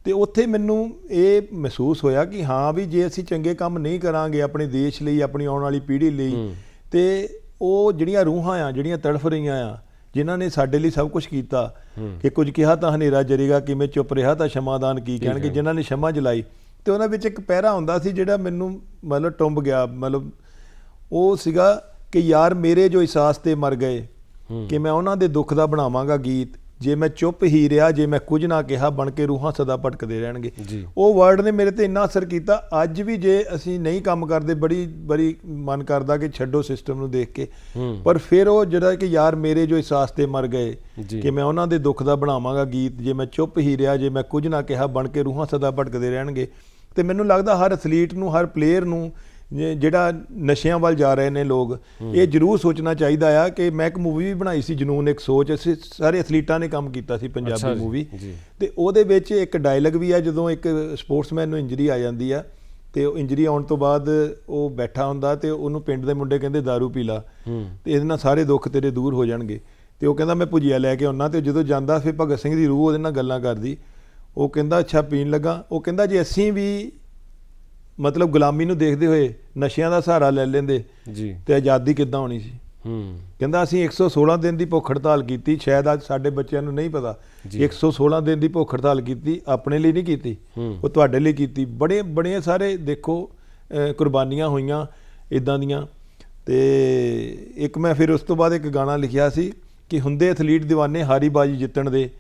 ਤੇ ਉੱਥੇ ਮੈਨੂੰ ਇਹ ਮਹਿਸੂਸ ਹੋਇਆ ਕਿ ਹਾਂ ਵੀ ਜੇ ਅਸੀਂ ਚੰਗੇ ਕੰਮ ਨਹੀਂ ਕਰਾਂਗੇ ਆਪਣੇ ਦੇਸ਼ ਲਈ ਆਪਣੀ ਆਉਣ ਵਾਲੀ ਪੀੜ੍ਹੀ ਲਈ ਤੇ ਉਹ ਜਿਹੜੀਆਂ ਰੂਹਾਂ ਆ ਜਿਹੜੀਆਂ ਤੜਫ ਰਹੀਆਂ ਆ ਜਿਨ੍ਹਾਂ ਨੇ ਸਾਡੇ ਲਈ ਸਭ ਕੁਝ ਕੀਤਾ ਕਿ ਕੁਝ ਕਿਹਾ ਤਾਂ ਹਨੇਰਾ ਜਰੇਗਾ ਕਿਵੇਂ ਚੁੱਪ ਰਿਹਾ ਤਾਂ ਸ਼ਮਾਦਾਨ ਕੀ ਕਹਿਣਗੇ? ਜਿਨ੍ਹਾਂ ਨੇ ਸ਼ਮਾ ਜਲਾਈ ਤੇ ਉਹਨਾਂ ਵਿੱਚ ਇੱਕ ਪਹਿਰਾ ਹੁੰਦਾ ਸੀ ਜਿਹੜਾ ਮੈਨੂੰ ਮਤਲਬ ਟੁੰਬ ਗਿਆ ਮਤਲਬ ਉਹ ਸੀਗਾ ਕਿ ਯਾਰ ਮੇਰੇ ਜੋ ਅਹਿਸਾਸ ਤੇ ਮਰ ਗਏ ਕਿ ਮੈਂ ਉਹਨਾਂ ਦੇ ਦੁੱਖ ਦਾ ਬਣਾਵਾਂਗਾ ਗੀਤ। ਜੇ ਮੈਂ ਚੁੱਪ ਹੀ ਰਿਹਾ ਜੇ ਮੈਂ ਕੁਝ ਨਾ ਕਿਹਾ ਬਣ ਕੇ ਰੂਹਾਂ ਸਦਾ ਭਟਕਦੇ ਰਹਿਣਗੇ। ਉਹ ਵਰਡ ਨੇ ਮੇਰੇ ਤੇ ਇੰਨਾ ਅਸਰ ਕੀਤਾ ਅੱਜ ਵੀ ਜੇ ਅਸੀਂ ਨਹੀਂ ਕੰਮ ਕਰਦੇ ਬੜੀ ਬੜੀ ਮਨ ਕਰਦਾ ਕਿ ਛੱਡੋ ਸਿਸਟਮ ਨੂੰ ਦੇਖ ਕੇ ਪਰ ਫਿਰ ਉਹ ਜਿਹੜਾ ਕਿ ਯਾਰ ਮੇਰੇ ਜੋ ਅਹਿਸਾਸ ਤੇ ਮਰ ਗਏ। ਕਿ ਮੈਂ ਉਹਨਾਂ ਦੇ ਦੁੱਖ ਦਾ ਬਣਾਵਾਂਗਾ ਗੀਤ ਜੇ ਮੈਂ ਚੁੱਪ ਹੀ ਰਿਹਾ ਜੇ ਮੈਂ ਕੁਝ ਨਾ ਕਿਹਾ ਬਣ ਕੇ ਰੂਹਾਂ ਸਦਾ ਭਟਕਦੇ ਰਹਿਣਗੇ ਤੇ ਮੈਨੂੰ ਲੱਗਦਾ ਹਰ ਐਥਲੀਟ ਨੂੰ ਹਰ ਪਲੇਅਰ ਨੂੰ ਜਿਹੜਾ ਨਸ਼ਿਆਂ ਵੱਲ ਜਾ ਰਹੇ ਨੇ ਲੋਕ ਇਹ ਜ਼ਰੂਰ ਸੋਚਣਾ ਚਾਹੀਦਾ ਆ ਕਿ ਮੈਂ ਇੱਕ ਮੂਵੀ ਵੀ ਬਣਾਈ ਸੀ ਜਨੂਨ ਇੱਕ ਸੋਚ ਅਸੀਂ ਸਾਰੇ ਐਥਲੀਟਾਂ ਨੇ ਕੰਮ ਕੀਤਾ ਸੀ ਪੰਜਾਬੀ ਮੂਵੀ। ਤੇ ਉਹਦੇ ਵਿੱਚ ਇੱਕ ਡਾਇਲੌਗ ਵੀ ਆ ਜਦੋਂ ਇੱਕ ਸਪੋਰਟਸਮੈਨ ਨੂੰ ਇੰਜਰੀ ਆ ਜਾਂਦੀ ਆ ਤੇ ਉਹ ਇੰਜਰੀ ਆਉਣ ਤੋਂ ਬਾਅਦ ਉਹ ਬੈਠਾ ਹੁੰਦਾ ਤੇ ਉਹਨੂੰ ਪਿੰਡ ਦੇ ਮੁੰਡੇ ਕਹਿੰਦੇ दारू ਪੀ ਲਾ। ਤੇ ਇਹਦੇ ਨਾਲ ਸਾਰੇ ਦੁੱਖ ਤੇਰੇ ਦੂਰ ਹੋ ਜਾਣਗੇ। ਤੇ ਉਹ ਕਹਿੰਦਾ ਮੈਂ ਭੁਜੀਆ ਲੈ ਕੇ ਆਉਣਾ ਤੇ ਜਦੋਂ ਜਾਂਦਾ ਫਿਰ ਭਗਤ ਸਿੰਘ ਦੀ ਰੂਹ ਉਹਦੇ ਨਾਲ ਗੱਲਾਂ ਕਰਦੀ। ਉਹ ਕਹਿੰਦਾ ਅੱਛਾ ਪੀਣ ਲੱਗਾ। ਉਹ ਕਹਿੰਦਾ ਜੇ ਅਸੀਂ ਵੀ ਮਤਲਬ ਗੁਲਾਮੀ ਨੂੰ ਦੇਖਦੇ ਹੋਏ ਨਸ਼ਿਆਂ ਦਾ ਸਹਾਰਾ ਲੈ ਲੈਂਦੇ ਜੀ। ਤੇ ਆਜ਼ਾਦੀ ਕਿੱਦਾਂ ਹੋਣੀ ਸੀ? ਹੂੰ। ਕਹਿੰਦਾ ਅਸੀਂ 116 ਦਿਨ ਦੀ ਭੁੱਖ ਹੜਤਾਲ ਕੀਤੀ ਸ਼ਾਇਦ ਅੱਜ ਸਾਡੇ ਬੱਚਿਆਂ ਨੂੰ ਨਹੀਂ ਪਤਾ। 116 ਦਿਨ ਦੀ ਭੁੱਖ ਹੜਤਾਲ ਕੀਤੀ ਆਪਣੇ ਲਈ ਨਹੀਂ ਕੀਤੀ। ਉਹ ਤੁਹਾਡੇ ਲਈ ਕੀਤੀ। ਬੜੇ ਬੜੇ ਸਾਰੇ ਦੇਖੋ ਕੁਰਬਾਨੀਆਂ ਹੋਈਆਂ ਇਦਾਂ ਦੀਆਂ। ਤੇ ਇੱਕ ਮੈਂ ਫਿਰ ਉਸ ਤੋਂ ਬਾਅਦ ਇੱਕ ਗਾਣਾ ਲਿਖਿਆ ਸੀ ਕਿ ਹੁੰਦੇ ਐਥਲੀਟ دیਵਾਨੇ ਹਾਰੀ ਬਾਜੀ ਜਿੱਤਣ ਦੇ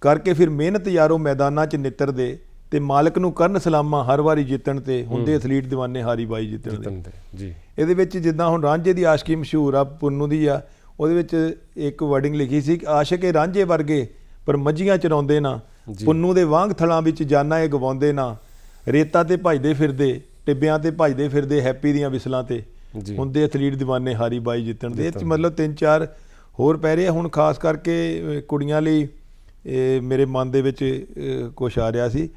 ਕਰਕੇ ਫਿਰ ਮਿਹਨਤ ਯਾਰੋ ਮੈਦਾਨਾਂ 'ਚ ਨਿੱਤਰਦੇ ਤੇ ਮਾਲਕ ਨੂੰ ਕਰਨ ਸਲਾਮਾਂ ਹਰ ਵਾਰੀ ਜਿੱਤਣ ਤੇ ਹੁੰਦੇ ਐਥਲੀਟ دیਵਾਨੇ ਹਾਰੀ ਬਾਈ ਜਿੱਤਣ ਦੇ। ਜਿੱਤਣ ਤੇ ਜੀ। ਇਹਦੇ ਵਿੱਚ ਜਿੱਦਾਂ ਹੁਣ ਰਾਂਝੇ ਦੀ ਆਸ਼ਕੀ ਮਸ਼ਹੂਰ ਆ ਪੁੰਨੂ ਦੀ ਆ ਉਹਦੇ ਵਿੱਚ ਇੱਕ ਵਰਡਿੰਗ ਲਿਖੀ ਸੀ ਕਿ ਆਸ਼ਕ ਇਹ ਰਾਂਝੇ ਵਰਗੇ ਪਰ ਮੱਝੀਆਂ ਚਰਾਉਂਦੇ ਨਾ। ਪੁੰਨੂ ਦੇ ਵਾਂਗ ਥਲਾਂ ਵਿੱਚ ਜਾਨਾਂ ਇਹ ਗਵਾਉਂਦੇ ਨਾ। ਰੇਤਾ ਤੇ ਭਜਦੇ ਫਿਰਦੇ ਟਿੱਬਿਆਂ ਤੇ ਭਜਦੇ ਫਿਰਦੇ ਹੈਪੀ ਦੀਆਂ ਵਿਸਲਾਂ ਤੇ ਹੁੰਦੇ ਐਥਲੀਟ دیਵਾਨੇ ਹਾਰੀ ਬਾਈ ਜਿੱਤਣ ਦੇ। ਇਹ 'ਚ ਮਤਲਬ ਤਿੰਨ ਚਾਰ ਹੋਰ ਪੈ ਰਹੇ ਆ। ਹੁਣ ਖਾਸ ਕਰਕੇ ਕੁੜੀਆਂ ਲਈ ਇਹ ਮੇਰੇ ਮਨ ਦੇ ਵਿੱਚ ਕੁਝ ਆ ਰਿਹਾ ਸੀ।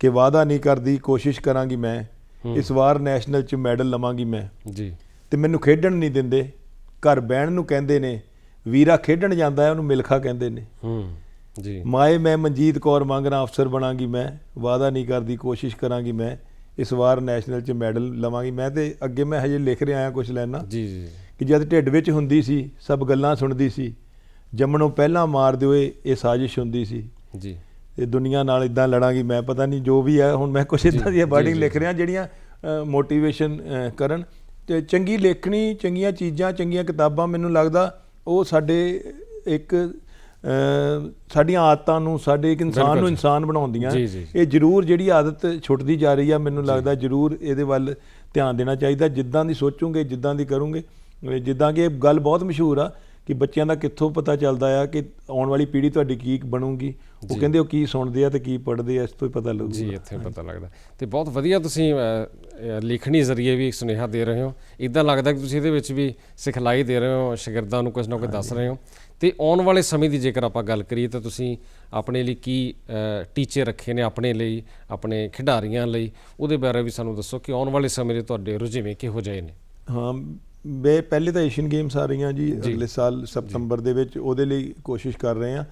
ਕਿ ਵਾਅਦਾ ਨਹੀਂ ਕਰਦੀ ਕੋਸ਼ਿਸ਼ ਕਰਾਂਗੀ ਮੈਂ। ਇਸ ਵਾਰ ਨੈਸ਼ਨਲ ਚ ਮੈਡਲ ਲਵਾਂਗੀ ਮੈਂ। ਜੀ। ਤੇ ਮੈਨੂੰ ਖੇਡਣ ਨਹੀਂ ਦਿੰਦੇ। ਘਰ ਬਹਿਣ ਨੂੰ ਕਹਿੰਦੇ ਨੇ ਵੀਰਾ ਖੇਡਣ ਜਾਂਦਾ ਹੈ ਉਹਨੂੰ ਮਿਲਖਾ ਕਹਿੰਦੇ ਨੇ। ਹੂੰ ਜੀ। ਮਾਏ ਮੈਂ ਮਨਜੀਤ ਕੌਰ ਮੰਗਣਾ ਅਫਸਰ ਬਣਾਂਗੀ ਮੈਂ। ਵਾਅਦਾ ਨਹੀਂ ਕਰਦੀ ਕੋਸ਼ਿਸ਼ ਕਰਾਂਗੀ ਮੈਂ। ਇਸ ਵਾਰ ਨੈਸ਼ਨਲ ਚ ਮੈਡਲ ਲਵਾਂਗੀ ਮੈਂ ਤੇ ਅੱਗੇ ਮੈਂ ਹਜੇ ਲਿਖ ਰਿਹਾ ਆ ਕੁਝ ਲੈਣਾ ਜੀ ਜੀ ਕਿ ਜਦ ਢਿੱਡ ਵਿੱਚ ਹੁੰਦੀ ਸੀ ਸਭ ਗੱਲਾਂ ਸੁਣਦੀ ਸੀ। ਜੰਮਣੋਂ ਪਹਿਲਾਂ ਮਾਰ ਦਿਓਏ ਇਹ ਸਾਜ਼ਿਸ਼ ਹੁੰਦੀ ਸੀ। ਜੀ। ਇਹ ਦੁਨੀਆ ਨਾਲ ਇਦਾਂ ਲੜਾਂਗੀ ਮੈਂ ਪਤਾ ਨਹੀਂ ਜੋ ਵੀ ਹੈ ਹੁਣ ਮੈਂ ਕੁਛ ਇਦਾਂ ਦੀਆਂ ਜੀ, ਵਰਡਿੰਗ। ਲਿਖ ਰਿਹਾ ਜਿਹੜੀਆਂ ਮੋਟੀਵੇਸ਼ਨ ਕਰਨ ਤੇ ਚੰਗੀ ਲੇਖਣੀ ਚੰਗੀਆਂ ਚੀਜ਼ਾਂ ਚੰਗੀਆਂ ਕਿਤਾਬਾਂ ਮੈਨੂੰ ਲੱਗਦਾ ਉਹ ਸਾਡੇ ਇੱਕ ਸਾਡੀਆਂ ਆਦਤਾਂ ਨੂੰ ਸਾਡੇ ਇੱਕ ਇਨਸਾਨ ਨੂੰ। ਇਨਸਾਨ ਬਣਾਉਂਦੀਆਂ। ਇਹ ਜ਼ਰੂਰ ਜਿਹੜੀ ਆਦਤ ਛੁੱਟਦੀ ਜਾ ਰਹੀ ਆ ਮੈਨੂੰ ਲੱਗਦਾ ਜ਼ਰੂਰ ਇਹਦੇ ਵੱਲ ਧਿਆਨ ਦੇਣਾ ਚਾਹੀਦਾ ਜਿੱਦਾਂ ਦੀ ਸੋਚੋਗੇ ਜਿੱਦਾਂ ਦੀ ਕਰੋਗੇ ਜਿੱਦਾਂ ਕਿ ਇਹ ਗੱਲ ਬਹੁਤ ਮਸ਼ਹੂਰ ਆ ਕਿ ਬੱਚਿਆਂ ਦਾ ਕਿੱਥੋਂ ਪਤਾ ਚੱਲਦਾ ਆ ਕਿ ਆਉਣ ਵਾਲੀ ਪੀੜ੍ਹੀ ਤੁਹਾਡੀ ਕੀ ਬਣੂਗੀ? ਉਹ ਕਹਿੰਦੇ ਉਹ ਕੀ ਸੁਣਦੇ ਆ ਤੇ ਕੀ ਪੜ੍ਹਦੇ ਆ ਇਸ ਤੋਂ ਹੀ ਪਤਾ ਲੱਗੂਗਾ। ਜੀ ਇੱਥੇ ਪਤਾ ਲੱਗਦਾ। ਤੇ ਬਹੁਤ ਵਧੀਆ ਤੁਸੀਂ ਲਿਖਣੀ ਜ਼ਰੀਏ ਵੀ ਸੁਨੇਹਾ ਦੇ ਰਹੇ ਹੋ। ਇਦਾਂ ਲੱਗਦਾ ਕਿ ਤੁਸੀਂ ਇਹਦੇ ਵਿੱਚ ਵੀ ਸਿਖਲਾਈ ਦੇ ਰਹੇ ਹੋ ਸ਼ਾਗਿਰਦਾਂ ਨੂੰ ਕੁਝ ਨਾ ਕੁਝ ਦੱਸ ਰਹੇ ਹੋ। ਤੇ ਆਉਣ ਵਾਲੇ ਸਮੇਂ ਦੀ ਜੇਕਰ ਆਪਾਂ ਗੱਲ ਕਰੀਏ ਤਾਂ ਤੁਸੀਂ ਆਪਣੇ ਲਈ ਕੀ ਟੀਚੇ ਰੱਖੇ ਨੇ ਆਪਣੇ ਲਈ ਆਪਣੇ ਖਿਡਾਰੀਆਂ ਲਈ ਉਹਦੇ ਬਾਰੇ ਵੀ ਸਾਨੂੰ ਦੱਸੋ ਕਿ ਆਉਣ ਵਾਲੇ ਸਮੇਂ ਦੇ ਤੁਹਾਡੇ ਰੁਝੇਵੇਂ ਕਿਹੋ ਜਿਹੇ ਨੇ? ਹਾਂ ਬੇ ਪਹਿਲੇ ਤਾਂ ਏਸ਼ੀਅਨ ਗੇਮਸ ਆ ਰਹੀਆਂ ਜੀ ਅਗਲੇ ਸਾਲ ਸਤੰਬਰ ਦੇ ਵਿੱਚ ਉਹਦੇ ਲਈ ਕੋਸ਼ਿਸ਼ ਕਰ ਰਹੇ ਆ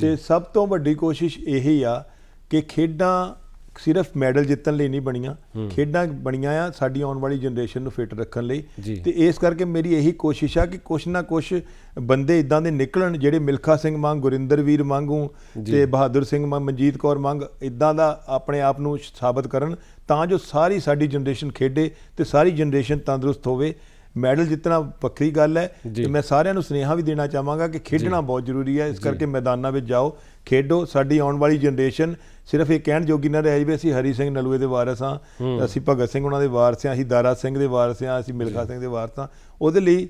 ਤੇ ਸਭ ਤੋਂ ਵੱਡੀ ਕੋਸ਼ਿਸ਼ ਇਹੀ ਆ ਕਿ ਖੇਡਾਂ ਸਿਰਫ ਮੈਡਲ ਜਿੱਤਣ ਲਈ ਨਹੀਂ ਬਣੀਆਂ ਖੇਡਾਂ ਬਣੀਆਂ ਆ ਸਾਡੀ ਆਉਣ ਵਾਲੀ ਜਨਰੇਸ਼ਨ ਨੂੰ ਫਿੱਟ ਰੱਖਣ ਲਈ। ਤੇ ਇਸ ਕਰਕੇ ਮੇਰੀ ਇਹੀ ਕੋਸ਼ਿਸ਼ ਆ ਕਿ ਕੁਛ ਨਾ ਕੁਛ ਬੰਦੇ ਇਦਾਂ ਦੇ ਨਿਕਲਣ ਜਿਹੜੇ ਮਿਲਖਾ ਸਿੰਘ ਵਾਂਗ ਗੁਰਿੰਦਰ ਵੀਰ ਵਾਂਗੂ ਤੇ ਬਹਾਦਰ ਸਿੰਘ ਵਾਂਗ ਮਨਜੀਤ ਕੌਰ ਵਾਂਗ ਇਦਾਂ ਦਾ ਆਪਣੇ ਆਪ ਨੂੰ ਸਾਬਤ ਕਰਨ ਤਾਂ ਜੋ ਸਾਰੀ ਸਾਡੀ ਜਨਰੇਸ਼ਨ ਖੇਡੇ ਤੇ ਸਾਰੀ ਜਨਰੇਸ਼ਨ ਤੰਦਰੁਸਤ ਹੋਵੇ। ਮੈਡਲ ਜਿੱਤਣਾ ਵੱਖਰੀ ਗੱਲ ਹੈ। ਤੇ ਮੈਂ ਸਾਰਿਆਂ ਨੂੰ ਸੁਨੇਹਾ ਵੀ ਦੇਣਾ ਚਾਹਾਂਗਾ ਕਿ ਖੇਡਣਾ ਬਹੁਤ ਜ਼ਰੂਰੀ ਹੈ। ਇਸ ਕਰਕੇ ਮੈਦਾਨਾਂ ਵਿੱਚ ਜਾਓ ਖੇਡੋ। ਸਾਡੀ ਆਉਣ ਵਾਲੀ ਜਨਰੇਸ਼ਨ ਸਿਰਫ ਇਹ ਕਹਿਣ ਜੋਗੀ ਨਾ ਰਹਿ ਜਾਵੇ ਅਸੀਂ ਹਰੀ ਸਿੰਘ ਨਲੂਏ ਦੇ ਵਾਰਸ ਹਾਂ ਅਸੀਂ ਭਗਤ ਸਿੰਘ ਉਹਨਾਂ ਦੇ ਵਾਰਸ ਹਾਂ ਅਸੀਂ ਦਾਰਾ ਸਿੰਘ ਦੇ ਵਾਰਸ ਹਾਂ ਅਸੀਂ ਮਿਲਖਾ ਸਿੰਘ ਦੇ ਵਾਰਸ ਹਾਂ। ਉਹਦੇ ਲਈ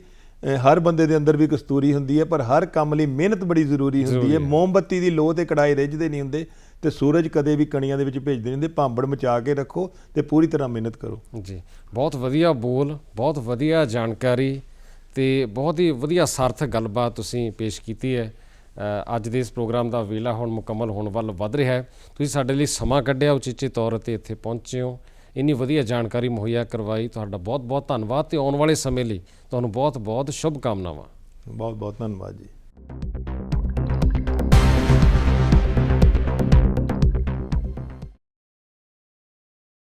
ਹਰ ਬੰਦੇ ਦੇ ਅੰਦਰ ਵੀ ਕਸਤੂਰੀ ਹੁੰਦੀ ਹੈ ਪਰ ਹਰ ਕੰਮ ਲਈ ਮਿਹਨਤ ਬੜੀ ਜ਼ਰੂਰੀ ਹੁੰਦੀ ਹੈ। ਮੋਮਬੱਤੀ ਦੀ ਲੋਹ ਤੇ ਕੜਾਈ ਰਿੱਝਦੇ ਨਹੀਂ ਹੁੰਦੇ। ਤੇ ਸੂਰਜ ਕਦੇ ਵੀ ਕਣੀਆਂ ਦੇ ਵਿੱਚ ਭੇਜਦੇ ਨਹੀਂ ਹੁੰਦੇ। ਭਾਂਬੜ ਮਚਾ ਕੇ ਰੱਖੋ ਤੇ ਪੂਰੀ ਤਰ੍ਹਾਂ ਮਿਹਨਤ ਕਰੋ। ਜੀ ਬਹੁਤ ਵਧੀਆ ਬੋਲ ਬਹੁਤ ਵਧੀਆ ਜਾਣਕਾਰੀ ਤੇ ਬਹੁਤ ਹੀ ਵਧੀਆ ਸਾਰਥਕ ਗੱਲਬਾਤ ਤੁਸੀਂ ਪੇਸ਼ ਕੀਤੀ ਹੈ। ਅੱਜ ਦੇ ਇਸ ਪ੍ਰੋਗਰਾਮ ਦਾ ਵੇਲਾ ਹੁਣ ਮੁਕੰਮਲ ਹੋਣ ਵੱਲ ਵੱਧ ਰਿਹਾ ਹੈ। ਤੁਸੀਂ ਸਾਡੇ ਲਈ ਸਮਾਂ ਕੱਢਿਆ ਉਚੇਚੇ ਤੌਰ ਤੇ ਇੱਥੇ ਪਹੁੰਚੇ ਹੋ। ਇੰਨੀ ਵਧੀਆ ਜਾਣਕਾਰੀ ਮੁਹੱਈਆ ਕਰਵਾਈ ਤੁਹਾਡਾ ਬਹੁਤ ਬਹੁਤ ਧੰਨਵਾਦ ਤੇ ਆਉਣ ਵਾਲੇ ਸਮੇਂ ਲਈ ਤੁਹਾਨੂੰ ਬਹੁਤ ਬਹੁਤ ਸ਼ੁਭ ਕਾਮਨਾਵਾਂ ਬਹੁਤ ਬਹੁਤ ਧੰਨਵਾਦ ਜੀ।